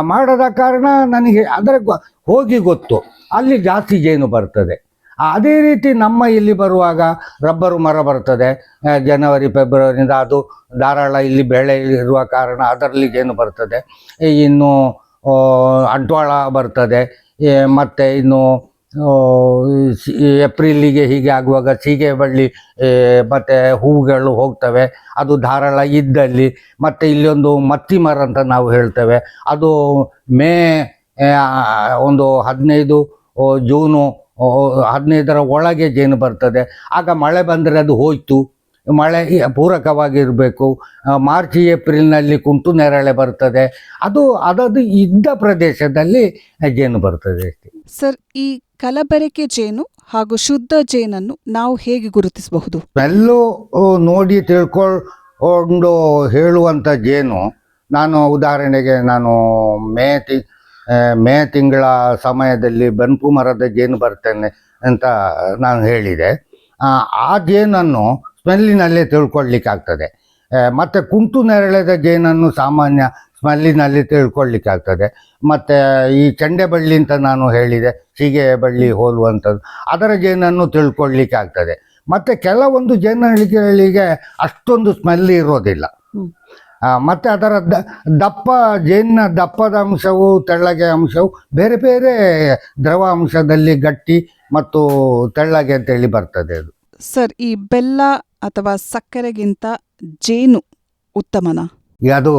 ಮಾಡದ ಕಾರಣ ನನಗೆ ಅದರ ಹೋಗಿ ಗೊತ್ತು. ಅಲ್ಲಿ ಜಾಸ್ತಿ ಜೇನು ಬರ್ತದೆ. ಅದೇ ರೀತಿ ನಮ್ಮ ಇಲ್ಲಿ ಬರುವಾಗ ರಬ್ಬರು ಮರ ಬರ್ತದೆ. ಜನವರಿ, ಫೆಬ್ರವರಿಯಿಂದ ಅದು ಧಾರಾಳ ಇಲ್ಲಿ ಬೆಳೆ ಇರುವ ಕಾರಣ ಅದರಲ್ಲಿ ಜೇನು ಬರ್ತದೆ. ಇನ್ನು ಅಂಟ್ವಾಳ ಬರ್ತದೆ. ಮತ್ತು ಇನ್ನು ಏಪ್ರಿಲಿಗೆ ಹೀಗೆ ಆಗುವಾಗ ಸೀಗೆ ಬಳ್ಳಿ ಮತ್ತು ಹೂವುಗಳು ಹೋಗ್ತವೆ. ಅದು ಧಾರಾಳ ಇದ್ದಲ್ಲಿ ಮತ್ತು ಇಲ್ಲೊಂದು ಮತ್ತಿ ಮರ ಅಂತ ನಾವು ಹೇಳ್ತೇವೆ. ಅದು ಮೇ ಒಂದು ಹದಿನೈದು ಜೂನು ಹದಿನೈದರ ಒಳಗೆ ಜೇನು ಬರ್ತದೆ. ಆಗ ಮಳೆ ಬಂದರೆ ಅದು ಹೋಯ್ತು. ಮಳೆ ಪೂರಕವಾಗಿರಬೇಕು. ಮಾರ್ಚ್, ಏಪ್ರಿಲ್ನಲ್ಲಿ ಕುಂಟು ನೆರಳೆ ಬರ್ತದೆ. ಅದು, ಅದದು ಇದ್ದ ಪ್ರದೇಶದಲ್ಲಿ ಜೇನು ಬರ್ತದೆ ಸರ್, ಈ ಕಲಬೆರಕೆ ಜೇನು ಹಾಗೂ ಶುದ್ಧ ಜೇನನ್ನು ನಾವು ಹೇಗೆ ಗುರುತಿಸಬಹುದು? ಸ್ಮೆಲ್ಲು ನೋಡಿ ತಿಳ್ಕೊಂಡು ಹೇಳುವಂಥ ಜೇನು ನಾನು ಉದಾಹರಣೆಗೆ ನಾನು ಮೇ ತಿ ಮೇ ತಿಂಗಳ ಸಮಯದಲ್ಲಿ ಬನ್ಪು ಮರದ ಜೇನು ಬರ್ತೇನೆ ಅಂತ ನಾನು ಹೇಳಿದೆ. ಆ, ಜೇನನ್ನು ಸ್ಮೆಲ್ಲಿನಲ್ಲೇ ತಿಳ್ಕೊಳ್ಲಿಕ್ಕಾಗ್ತದೆ. ಮತ್ತು ಕುಂಟು ನೆರಳೆದ ಜೇನನ್ನು ಸಾಮಾನ್ಯ ಸ್ಮೆಲ್ಲಿನಲ್ಲಿ ತಿಳ್ಕೊಳ್ಳಿಕ್ಕಾಗ್ತದೆ ಮತ್ತು ಈ ಚೆಂಡೆ ಬಳ್ಳಿ ಅಂತ ನಾನು ಹೇಳಿದೆ ಸೀಗೆ ಬಳ್ಳಿ ಹೋಲುವಂಥದ್ದು ಅದರ ಜೇನನ್ನು ತಿಳ್ಕೊಳ್ಳಿಕ್ಕೆ ಆಗ್ತದೆ ಮತ್ತು ಕೆಲವೊಂದು ಜೇನುಗಳಿಗೆ ಅಷ್ಟೊಂದು ಸ್ಮೆಲ್ ಇರೋದಿಲ್ಲ. ಮತ್ತು ಅದರ ದ- ದಪ್ಪ ಜೇನಿನ ದಪ್ಪದ ಅಂಶವು ತೆಳ್ಳಗೆ ಅಂಶವು ಬೇರೆ ಬೇರೆ ದ್ರವ ಅಂಶದಲ್ಲಿ ಗಟ್ಟಿ ಮತ್ತು ತೆಳ್ಳಗೆ ಅಂತೇಳಿ ಬರ್ತದೆ ಅದು. ಸರ್ ಈ ಬೆಲ್ಲ ಅಥವಾ ಸಕ್ಕರೆಗಿಂತ ಜೇನು ಉತ್ತಮನಾ? ಅದು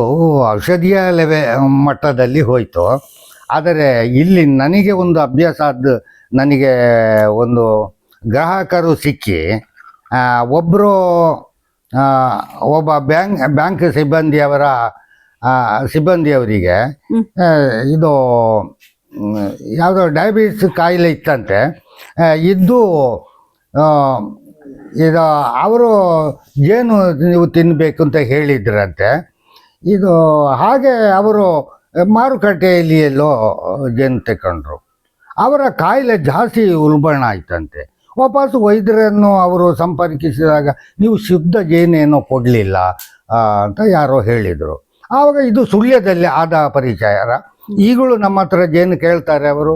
ಔಷಧಿಯ ಲೆವೆ ಮಟ್ಟದಲ್ಲಿ ಹೋಯಿತು. ಆದರೆ ಇಲ್ಲಿ ನನಗೆ ಒಂದು ಅಭ್ಯಾಸ ಅದು ನನಗೆ ಒಂದು ಗ್ರಾಹಕರು ಸಿಕ್ಕಿ ಒಬ್ಬರು ಒಬ್ಬ ಬ್ಯಾಂಕ್ ಬ್ಯಾಂಕ್ ಸಿಬ್ಬಂದಿಯವರ ಸಿಬ್ಬಂದಿಯವರಿಗೆ ಇದು ಯಾವುದೋ ಡಯಾಬಿಟಿಸ್ ಕಾಯಿಲೆ ಇತ್ತಂತೆ. ಇದ್ದು ಇದು ಅವರು ಏನು ನೀವು ತಿನ್ನಬೇಕು ಅಂತ ಹೇಳಿದ್ರಂತೆ ಇದು ಹಾಗೆ ಅವರು ಮಾರುಕಟ್ಟೆಯಲ್ಲಿ ಎಲ್ಲೋ ಜೇನು ತಗೊಂಡ್ರು ಅವರ ಕಾಯಿಲೆ ಜಾಸ್ತಿ ಉಲ್ಬಣ ಆಯ್ತಂತೆ. ವಾಪಸ್ ವೈದ್ಯರನ್ನು ಅವರು ಸಂಪರ್ಕಿಸಿದಾಗ ನೀವು ಶುದ್ಧ ಜೇನೇನೋ ಕೊಡಲಿಲ್ಲ ಅಂತ ಯಾರೋ ಹೇಳಿದರು. ಆವಾಗ ಇದು ಸುಳ್ಯದಲ್ಲಿ ಆದ ಪರಿಚಯ ಈಗಲೂ ನಮ್ಮ ಹತ್ರ ಜೇನು ಕೇಳ್ತಾರೆ ಅವರು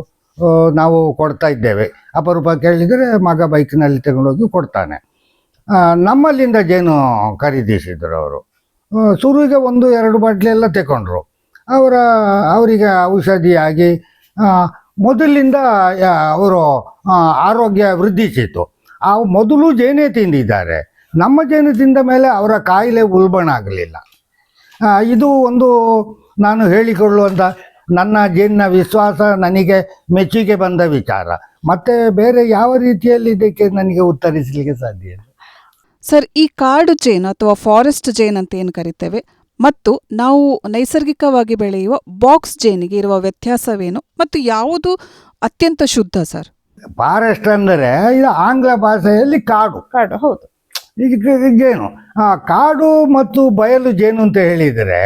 ನಾವು ಕೊಡ್ತಾ ಇದ್ದೇವೆ. ಅಪರೂಪ ಕೇಳಿದರೆ ಮಗ ಬೈಕ್ನಲ್ಲಿ ತಗೊಂಡೋಗಿ ಕೊಡ್ತಾನೆ. ನಮ್ಮಲ್ಲಿಂದ ಜೇನು ಖರೀದಿಸಿದರು ಅವರು. ಶುರುವಿಗೆ ಒಂದು ಎರಡು ಬಾಟ್ಲಿ ಎಲ್ಲ ತಗೊಂಡ್ರು ಅವರ, ಅವರಿಗೆ ಔಷಧಿಯಾಗಿ ಮೊದಲಿಂದ ಅವರು ಆರೋಗ್ಯ ವೃದ್ಧಿಸಿತು. ಆ ಮೊದಲು ಜೇನೇ ತಿಂದಿದ್ದಾರೆ. ನಮ್ಮ ಜೇನು ತಿಂದ ಮೇಲೆ ಅವರ ಕಾಯಿಲೆ ಉಲ್ಬಣ ಆಗಲಿಲ್ಲ. ಇದು ಒಂದು ನಾನು ಹೇಳಿಕೊಳ್ಳುವಂಥ ನನ್ನ ಜೇನಿನ ವಿಶ್ವಾಸ, ನನಗೆ ಮೆಚ್ಚುಗೆ ಬಂದ ವಿಚಾರ. ಮತ್ತು ಬೇರೆ ಯಾವ ರೀತಿಯಲ್ಲಿ ಇದಕ್ಕೆ ನನಗೆ ಉತ್ತರಿಸಲಿಕ್ಕೆ ಸಾಧ್ಯ ಸರ್ ಈ ಕಾಡು ಜೇನು ಅಥವಾ ಫಾರೆಸ್ಟ್ ಜೇನ್ ಅಂತ ಏನು ಕರಿತೇವೆ? ಮತ್ತು ನಾವು ನೈಸರ್ಗಿಕವಾಗಿ ಬೆಳೆಯುವ ಬಾಕ್ಸ್ ಜೇನಿಗೆ ಇರುವ ವ್ಯತ್ಯಾಸವೇನು? ಮತ್ತು ಯಾವುದು ಅತ್ಯಂತ ಶುದ್ಧ ಸರ್? ಫಾರೆಸ್ಟ್ ಅಂದರೆ ಇದು ಆಂಗ್ಲ ಭಾಷೆಯಲ್ಲಿ ಕಾಡು. ಕಾಡು ಹೌದು. ಈಗ ಜೇನು. ಆ ಕಾಡು ಮತ್ತು ಬಯಲು ಜೇನು ಅಂತ ಹೇಳಿದರೆ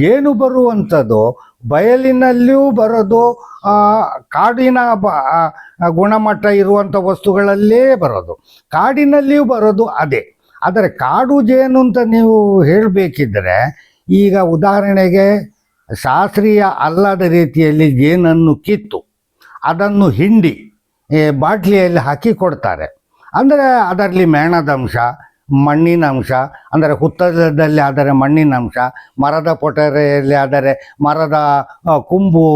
ಜೇನು ಬರುವಂಥದ್ದು ಬಯಲಿನಲ್ಲಿಯೂ ಬರೋದು ಕಾಡಿನ ಗುಣಮಟ್ಟ ಇರುವಂಥ ವಸ್ತುಗಳಲ್ಲೇ ಬರೋದು. ಕಾಡಿನಲ್ಲಿಯೂ ಬರೋದು ಅದೇ. ಆದರೆ ಕಾಡು ಜೇನು ಅಂತ ನೀವು ಹೇಳಬೇಕಿದ್ರೆ, ಈಗ ಉದಾಹರಣೆಗೆ ಶಾಸ್ತ್ರೀಯ ಅಲ್ಲದ ರೀತಿಯಲ್ಲಿ ಜೇನನ್ನು ಕಿತ್ತು, ಅದನ್ನು ಹಿಂಡಿ ಬಾಟ್ಲಿಯಲ್ಲಿ ಹಾಕಿ ಕೊಡ್ತಾರೆ. ಅಂದರೆ ಅದರಲ್ಲಿ ಮೇಣದಂಶ ಮಣ್ಣಿನ ಅಂಶ, ಅಂದರೆ ಹುತ್ತದಲ್ಲಿ ಆದರೆ ಮಣ್ಣಿನ ಅಂಶ, ಮರದ ಪೊಟರೆಯಲ್ಲಿ ಆದರೆ ಮರದ ಕುಂಬು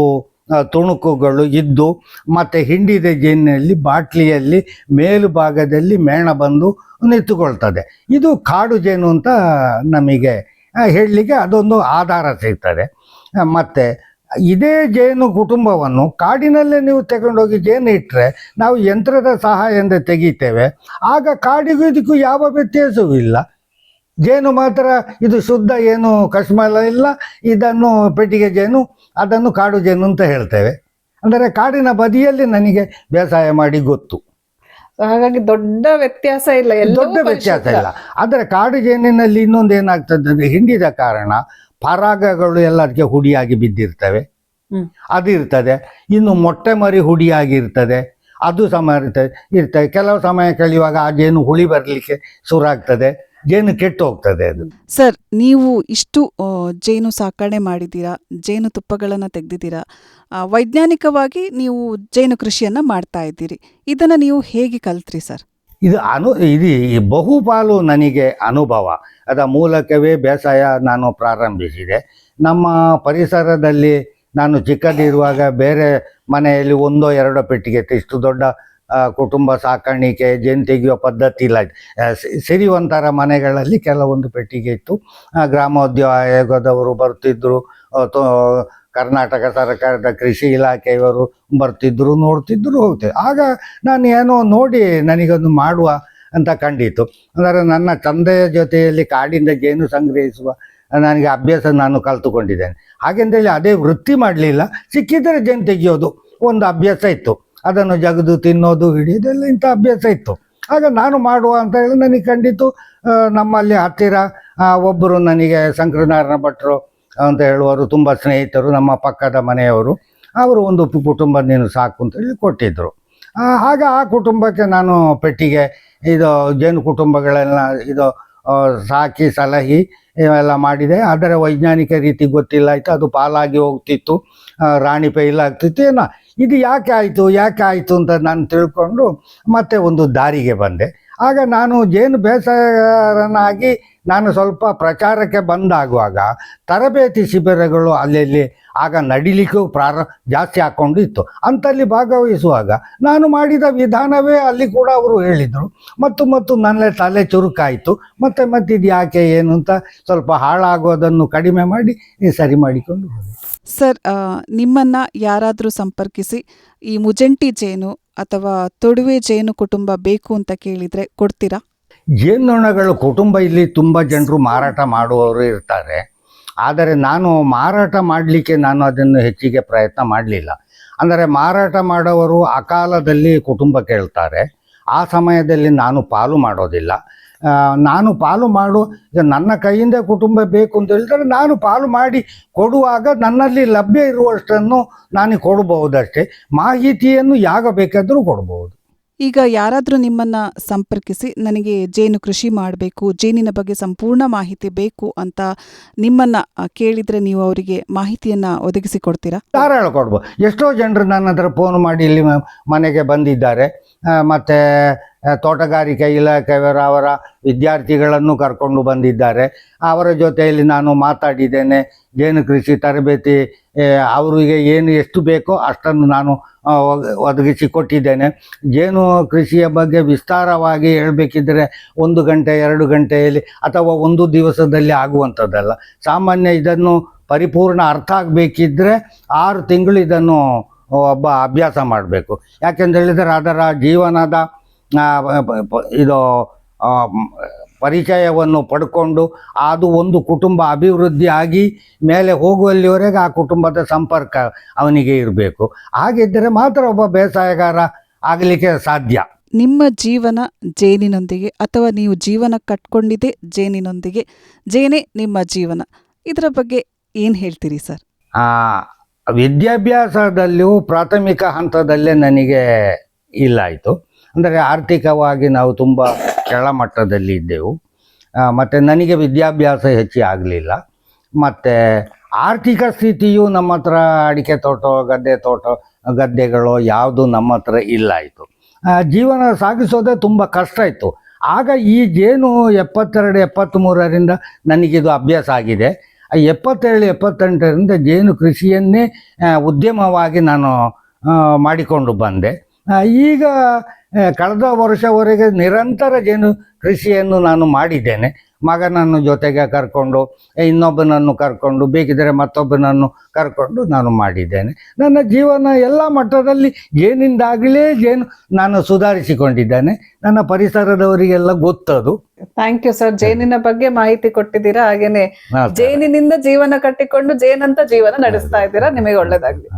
ತುಣುಕುಗಳು ಇದ್ದು, ಮತ್ತು ಹಿಂಡಿದ ಜೇನಿನಲ್ಲಿ, ಬಾಟ್ಲಿಯಲ್ಲಿ, ಮೇಲುಭಾಗದಲ್ಲಿ ಮೇಣ ಬಂದು ನಿಂತುಕೊಳ್ತದೆ. ಇದು ಕಾಡು ಜೇನು ಅಂತ ನಮಗೆ ಹೇಳಲಿಕ್ಕೆ ಅದೊಂದು ಆಧಾರ ಸಿಗ್ತದೆ. ಮತ್ತು ಇದೇ ಜೇನು ಕುಟುಂಬವನ್ನು ಕಾಡಿನಲ್ಲೇ ನೀವು ತಗೊಂಡೋಗಿ ಜೇನು ಇಟ್ಟರೆ ನಾವು ಯಂತ್ರದ ಸಹಾಯದಿಂದ ತೆಗಿತೇವೆ. ಆಗ ಕಾಡಿಗೂ ಇದಕ್ಕೂ ಯಾವ ವ್ಯತ್ಯಾಸವೂ ಇಲ್ಲ. ಜೇನು ಮಾತ್ರ ಇದು ಶುದ್ಧ ಏನು ಕಶ್ಮಲ ಇಲ್ಲ. ಇದನ್ನು ಪೆಟ್ಟಿಗೆ ಜೇನು ಅದನ್ನು ಕಾಡು ಜೇನು ಅಂತ ಹೇಳ್ತೇವೆ. ಅಂದರೆ ಕಾಡಿನ ಬದಿಯಲ್ಲಿ ನನಗೆ ಬೇಸಾಯ ಮಾಡಿ ಗೊತ್ತು. ಹಾಗಾಗಿ ದೊಡ್ಡ ವ್ಯತ್ಯಾಸ ಇಲ್ಲ ದೊಡ್ಡ ವ್ಯತ್ಯಾಸ ಇಲ್ಲ. ಆದರೆ ಕಾಡು ಜೇನಿನಲ್ಲಿ ಇನ್ನೊಂದು ಏನಾಗ್ತದೆ ಅಂದರೆ ಹಿಂಡಿದ ಕಾರಣ ಪರಾಗಗಳು ಎಲ್ಲ ಅದಕ್ಕೆ ಹುಡಿಯಾಗಿ ಬಿದ್ದಿರ್ತವೆ. ಅದು ಇರ್ತದೆ. ಇನ್ನು ಮೊಟ್ಟೆ ಮರಿ ಹುಡಿಯಾಗಿರ್ತದೆ ಅದು ಸಮಯ ಇರ್ತದೆ ಇರ್ತದೆ ಕೆಲವು ಸಮಯ ಕಳೆಯುವಾಗ ಆ ಜೇನು ಹುಳಿ ಬರಲಿಕ್ಕೆ ಶುರುವಾಗ್ತದೆ. ಜೇನು ಕೆಟ್ಟು ಹೋಗ್ತದೆ ಅದು. ಸರ್ ನೀವು ಇಷ್ಟು ಜೇನು ಸಾಕಣೆ ಮಾಡಿದ್ದೀರಾ ಜೇನು ತುಪ್ಪಗಳನ್ನು ತೆಗೆದಿದ್ದೀರಾ ವೈಜ್ಞಾನಿಕವಾಗಿ ನೀವು ಜೇನು ಕೃಷಿಯನ್ನು ಮಾಡ್ತಾ ಇದ್ದೀರಿ. ಇದನ್ನು ನೀವು ಹೇಗೆ ಕಲ್ತ್ರಿ ಸರ್? ಇದು ಅನು, ಇದು ಬಹುಪಾಲು ನನಗೆ ಅನುಭವ. ಅದರ ಮೂಲಕವೇ ಬೇಸಾಯ ನಾನು ಪ್ರಾರಂಭಿಸಿದೆ. ನಮ್ಮ ಪರಿಸರದಲ್ಲಿ ನಾನು ಚಿಕ್ಕದಿರುವಾಗ ಬೇರೆ ಮನೆಯಲ್ಲಿ ಒಂದೋ ಎರಡೋ ಪೆಟ್ಟಿಗೆ. ಇಷ್ಟು ದೊಡ್ಡ ಕುಟುಂಬ ಸಾಕಾಣಿಕೆ, ಜೇನು ತೆಗೆಯುವ ಪದ್ಧತಿ ಇಲ್ಲ. ಸಿರಿವಂತರ ಮನೆಗಳಲ್ಲಿ ಕೆಲವೊಂದು ಪೆಟ್ಟಿಗೆ ಇತ್ತು. ಗ್ರಾಮೋದ್ಯೋಗದವರು ಗ್ರಾಮೋದ್ಯೋಗ ಕರ್ನಾಟಕ ಸರ್ಕಾರದ ಕೃಷಿ ಇಲಾಖೆಯವರು ಬರ್ತಿದ್ರು, ನೋಡ್ತಿದ್ರು, ಹೋಗ್ತಿದ್ರು. ಆಗ ನಾನು ಏನೋ ನೋಡಿ ನನಗೊಂದು ಮಾಡುವ ಅಂತ ಕಂಡಿತು. ಅಂದರೆ ನನ್ನ ತಂದೆಯ ಜೊತೆಯಲ್ಲಿ ಕಾಡಿಂದ ಜೇನು ಸಂಗ್ರಹಿಸುವ ನನಗೆ ಅಭ್ಯಾಸ ನಾನು ಕಲ್ತುಕೊಂಡಿದ್ದೇನೆ. ಹಾಗೆಂದೇಳಿ ಅದೇ ವೃತ್ತಿ ಮಾಡಲಿಲ್ಲ. ಸಿಕ್ಕಿದರೆ ಜೇನು ತೆಗೆಯೋದು ಒಂದು ಅಭ್ಯಾಸ ಇತ್ತು. ಅದನ್ನು ಜಗದು, ತಿನ್ನೋದು, ಹಿಡಿಯೋದೆಲ್ಲ ಇಂಥ ಅಭ್ಯಾಸ ಇತ್ತು. ಆಗ ನಾನು ಮಾಡುವ ಅಂತ ಹೇಳಿ ನನಗೆ ಕಂಡಿತು. ನಮ್ಮಲ್ಲಿ ಹತ್ತಿರ ಒಬ್ಬರು ನನಗೆ ಶಂಕರನಾರಾಯಣ ಭಟ್ರು ಅಂತ ಹೇಳುವರು. ತುಂಬ ಸ್ನೇಹಿತರು, ನಮ್ಮ ಪಕ್ಕದ ಮನೆಯವರು. ಅವರು ಒಂದು ಕುಟುಂಬ ನೀನು ಸಾಕು ಅಂತೇಳಿ ಕೊಟ್ಟಿದ್ದರು ಆಗ ಆ ಕುಟುಂಬಕ್ಕೆ ನಾನು ಪೆಟ್ಟಿಗೆ, ಇದು ಜೇನು ಕುಟುಂಬಗಳೆಲ್ಲ ಇದು ಸಾಕಿ, ಸಲಹಿ ಇವೆಲ್ಲ ಮಾಡಿದೆ. ಆದರೆ ವೈಜ್ಞಾನಿಕ ರೀತಿ ಗೊತ್ತಿಲ್ಲ. ಆಯಿತು, ಅದು ಪಾಲಾಗಿ ಹೋಗ್ತಿತ್ತು. ರಾಣಿ ಆಗ್ತಿತ್ತು. ಏನೋ, ಇದು ಯಾಕೆ ಆಯಿತು ಯಾಕೆ ಆಯಿತು ಅಂತ ನಾನು ತಿಳ್ಕೊಂಡು ಮತ್ತೆ ಒಂದು ದಾರಿಗೆ ಬಂದೆ. ಆಗ ನಾನು ಜೇನು ಬೇಸಾಯರನಾಗಿ ನಾನು ಸ್ವಲ್ಪ ಪ್ರಚಾರಕ್ಕೆ ಬಂದಾಗುವಾಗ ತರಬೇತಿ ಶಿಬಿರಗಳು ಅಲ್ಲಲ್ಲಿ ಆಗ ನಡಿಲಿಕ್ಕೂ ಪ್ರಾರ, ಜಾಸ್ತಿ ಹಾಕ್ಕೊಂಡು ಇತ್ತು ಅಂತಲ್ಲಿ ಭಾಗವಹಿಸುವಾಗ ನಾನು ಮಾಡಿದ ವಿಧಾನವೇ ಅಲ್ಲಿ ಕೂಡ ಅವರು ಹೇಳಿದರು. ಮತ್ತು ಮತ್ತು ನನ್ನ ತಲೆ ಚುರುಕಾಯಿತು. ಮತ್ತೆ ಮತ್ತೆ ಯಾಕೆ ಏನು ಅಂತ ಸ್ವಲ್ಪ ಹಾಳಾಗೋದನ್ನು ಕಡಿಮೆ ಮಾಡಿ ಸರಿ ಮಾಡಿಕೊಂಡು ಸರ್ ನಿಮ್ಮನ್ನ ಯಾರಾದರೂ ಸಂಪರ್ಕಿಸಿ ಈ ಮುಜಂಟಿ ಜೇನು ಅಥವಾ ತೊಡುವೆ ಜೇನು ಕುಟುಂಬ ಬೇಕು ಅಂತ ಕೇಳಿದರೆ ಕೊಡ್ತೀರಾ? ಜೇನ್ನೊಣಗಳು ಕುಟುಂಬ ಇಲ್ಲಿ ತುಂಬ ಜನರು ಮಾರಾಟ ಮಾಡುವವರು ಇರ್ತಾರೆ. ಆದರೆ ನಾನು ಮಾರಾಟ ಮಾಡಲಿಕ್ಕೆ ನಾನು ಅದನ್ನು ಹೆಚ್ಚಿಗೆ ಪ್ರಯತ್ನ ಮಾಡಲಿಲ್ಲ. ಅಂದರೆ ಮಾರಾಟ ಮಾಡೋವರು ಅಕಾಲದಲ್ಲಿ ಕುಟುಂಬ ಕೇಳ್ತಾರೆ. ಆ ಸಮಯದಲ್ಲಿ ನಾನು ಪಾಲು ಮಾಡೋದಿಲ್ಲ. ನಾನು ಪಾಲು ಮಾಡು, ಈಗ ನನ್ನ ಕೈಯಿಂದ ಕುಟುಂಬ ಬೇಕು ಅಂತ ಹೇಳಿದ್ರೆ ನಾನು ಪಾಲು ಮಾಡಿ ಕೊಡುವಾಗ ನನ್ನಲ್ಲಿ ಲಭ್ಯ ಇರುವಷ್ಟನ್ನು ನಾನು ಕೊಡಬಹುದಷ್ಟೇ. ಮಾಹಿತಿಯನ್ನು ಯಾಗ ಬೇಕಾದರೂ ಕೊಡಬಹುದು. ಈಗ ಯಾರಾದರೂ ನಿಮ್ಮನ್ನು ಸಂಪರ್ಕಿಸಿ, ನನಗೆ ಜೇನು ಕೃಷಿ ಮಾಡಬೇಕು, ಜೇನಿನ ಬಗ್ಗೆ ಸಂಪೂರ್ಣ ಮಾಹಿತಿ ಬೇಕು ಅಂತ ನಿಮ್ಮನ್ನು ಕೇಳಿದರೆ ನೀವು ಅವರಿಗೆ ಮಾಹಿತಿಯನ್ನು ಒದಗಿಸಿ ಕೊಡ್ತೀರಾ ಧಾರಾಳ ಕೊಡ್ಬೋದು ಎಷ್ಟೋ ಜನರು ನನ್ನ ಹತ್ರ ಫೋನ್ ಮಾಡಿ ಇಲ್ಲಿ ಮನೆಗೆ ಬಂದಿದ್ದಾರೆ. ಮತ್ತೆ ತೋಟಗಾರಿಕೆ ಇಲಾಖೆಯವರ, ಅವರ ವಿದ್ಯಾರ್ಥಿಗಳನ್ನು ಕರ್ಕೊಂಡು ಬಂದಿದ್ದಾರೆ. ಅವರ ಜೊತೆಯಲ್ಲಿ ನಾನು ಮಾತಾಡಿದ್ದೇನೆ. ಜೇನು ಕೃಷಿ ತರಬೇತಿ ಅವರಿಗೆ ಏನು ಎಷ್ಟು ಬೇಕೋ ಅಷ್ಟನ್ನು ನಾನು ಒದಗಿಸಿ ಕೊಟ್ಟಿದ್ದೇನೆ. ಜೇನು ಕೃಷಿಯ ಬಗ್ಗೆ ವಿಸ್ತಾರವಾಗಿ ಹೇಳಬೇಕಿದ್ರೆ ಒಂದು ಗಂಟೆ, ಎರಡು ಗಂಟೆಯಲ್ಲಿ ಅಥವಾ ಒಂದು ದಿವಸದಲ್ಲಿ ಆಗುವಂಥದ್ದಲ್ಲ. ಸಾಮಾನ್ಯ ಇದನ್ನು ಪರಿಪೂರ್ಣ ಅರ್ಥ ಆಗಬೇಕಿದ್ರೆ ಆರು ತಿಂಗಳು ಇದನ್ನು ಒಬ್ಬ ಅಭ್ಯಾಸ ಮಾಡಬೇಕು. ಯಾಕೆಂತ ಹೇಳಿದರೆ ಅದರ ಜೀವನದ ಇದು ಪರಿಚಯವನ್ನು ಪಡ್ಕೊಂಡು ಅದು ಒಂದು ಕುಟುಂಬ ಅಭಿವೃದ್ಧಿ ಆಗಿ ಮೇಲೆ ಹೋಗುವಲ್ಲಿವರೆಗೆ ಆ ಕುಟುಂಬದ ಸಂಪರ್ಕ ಅವನಿಗೆ ಇರಬೇಕು. ಹಾಗಿದ್ದರೆ ಮಾತ್ರ ಒಬ್ಬ ಬೇಸಾಯಗಾರ ಆಗಲಿಕ್ಕೆ ಸಾಧ್ಯ. ನಿಮ್ಮ ಜೀವನ ಜೇನಿನೊಂದಿಗೆ ಅಥವಾ ನೀವು ಜೀವನ ಕಟ್ಕೊಂಡಿದೆ ಜೇನಿನೊಂದಿಗೆ ಜೇನೇ ನಿಮ್ಮ ಜೀವನ. ಇದರ ಬಗ್ಗೆ ಏನು ಹೇಳ್ತೀರಿ ಸರ್? ವಿದ್ಯಾಭ್ಯಾಸದಲ್ಲಿಯೂ ಪ್ರಾಥಮಿಕ ಹಂತದಲ್ಲೇ ನನಗೆ ಇಲ್ಲಾಯಿತು. ಅಂದರೆ ಆರ್ಥಿಕವಾಗಿ ನಾವು ತುಂಬ ಕೆಳಮಟ್ಟದಲ್ಲಿ ಇದ್ದೆವು. ಮತ್ತು ನನಗೆ ವಿದ್ಯಾಭ್ಯಾಸ ಹೆಚ್ಚಿ ಆಗಲಿಲ್ಲ. ಮತ್ತು ಆರ್ಥಿಕ ಸ್ಥಿತಿಯು ನಮ್ಮ ಹತ್ರ ಅಡಿಕೆ ತೋಟ, ಗದ್ದೆ ತೋಟ, ಗದ್ದೆಗಳು ಯಾವುದು ನಮ್ಮ ಹತ್ರ ಇಲ್ಲಾಯಿತು. ಜೀವನ ಸಾಗಿಸೋದೇ ತುಂಬ ಕಷ್ಟ ಇತ್ತು. ಆಗ ಈ ಜೇನು ಎಪ್ಪತ್ತೆರಡು, ಎಪ್ಪತ್ತ್ಮೂರರಿಂದ ನನಗಿದು ಅಭ್ಯಾಸ ಆಗಿದೆ. ಎಪ್ಪತ್ತೇಳು, ಎಪ್ಪತ್ತೆಂಟರಿಂದ ಜೇನು ಕೃಷಿಯನ್ನೇ ಉದ್ಯಮವಾಗಿ ನಾನು ಮಾಡಿಕೊಂಡು ಬಂದೆ. ಈಗ ಕಳೆದ ವರ್ಷವರೆಗೆ ನಿರಂತರ ಜೇನು ಕೃಷಿಯನ್ನು ನಾನು ಮಾಡಿದ್ದೇನೆ. ಮಗನನ್ನು ಜೊತೆಗೆ ಕರ್ಕೊಂಡು ಇನ್ನೊಬ್ಬನನ್ನು ಕರ್ಕೊಂಡು ಬೇಕಿದ್ದರೆ ಮತ್ತೊಬ್ಬನನ್ನು ಕರ್ಕೊಂಡು ನಾನು ಮಾಡಿದ್ದೇನೆ. ನನ್ನ ಜೀವನ ಎಲ್ಲ ಮಟ್ಟದಲ್ಲಿ ಜೇನಿಂದಾಗಲೇ ಜೇನು ನಾನು ಸುಧಾರಿಸಿಕೊಂಡಿದ್ದೇನೆ. ನನ್ನ ಪರಿಸರದವರಿಗೆಲ್ಲ ಗೊತ್ತದು. ಥ್ಯಾಂಕ್ ಯು ಸರ್ ಜೇನಿನ ಬಗ್ಗೆ ಮಾಹಿತಿ ಕೊಟ್ಟಿದ್ದೀರಾ? ಹಾಗೇನೆ ಜೇನಿನಿಂದ ಜೀವನ ಕಟ್ಟಿಕೊಂಡು ಜೇನಂತ ಜೀವನ ನಡೆಸ್ತಾ ಇದ್ದೀರಾ? ನಿಮಗೆ ಒಳ್ಳೇದಾಗ್ಲಿ.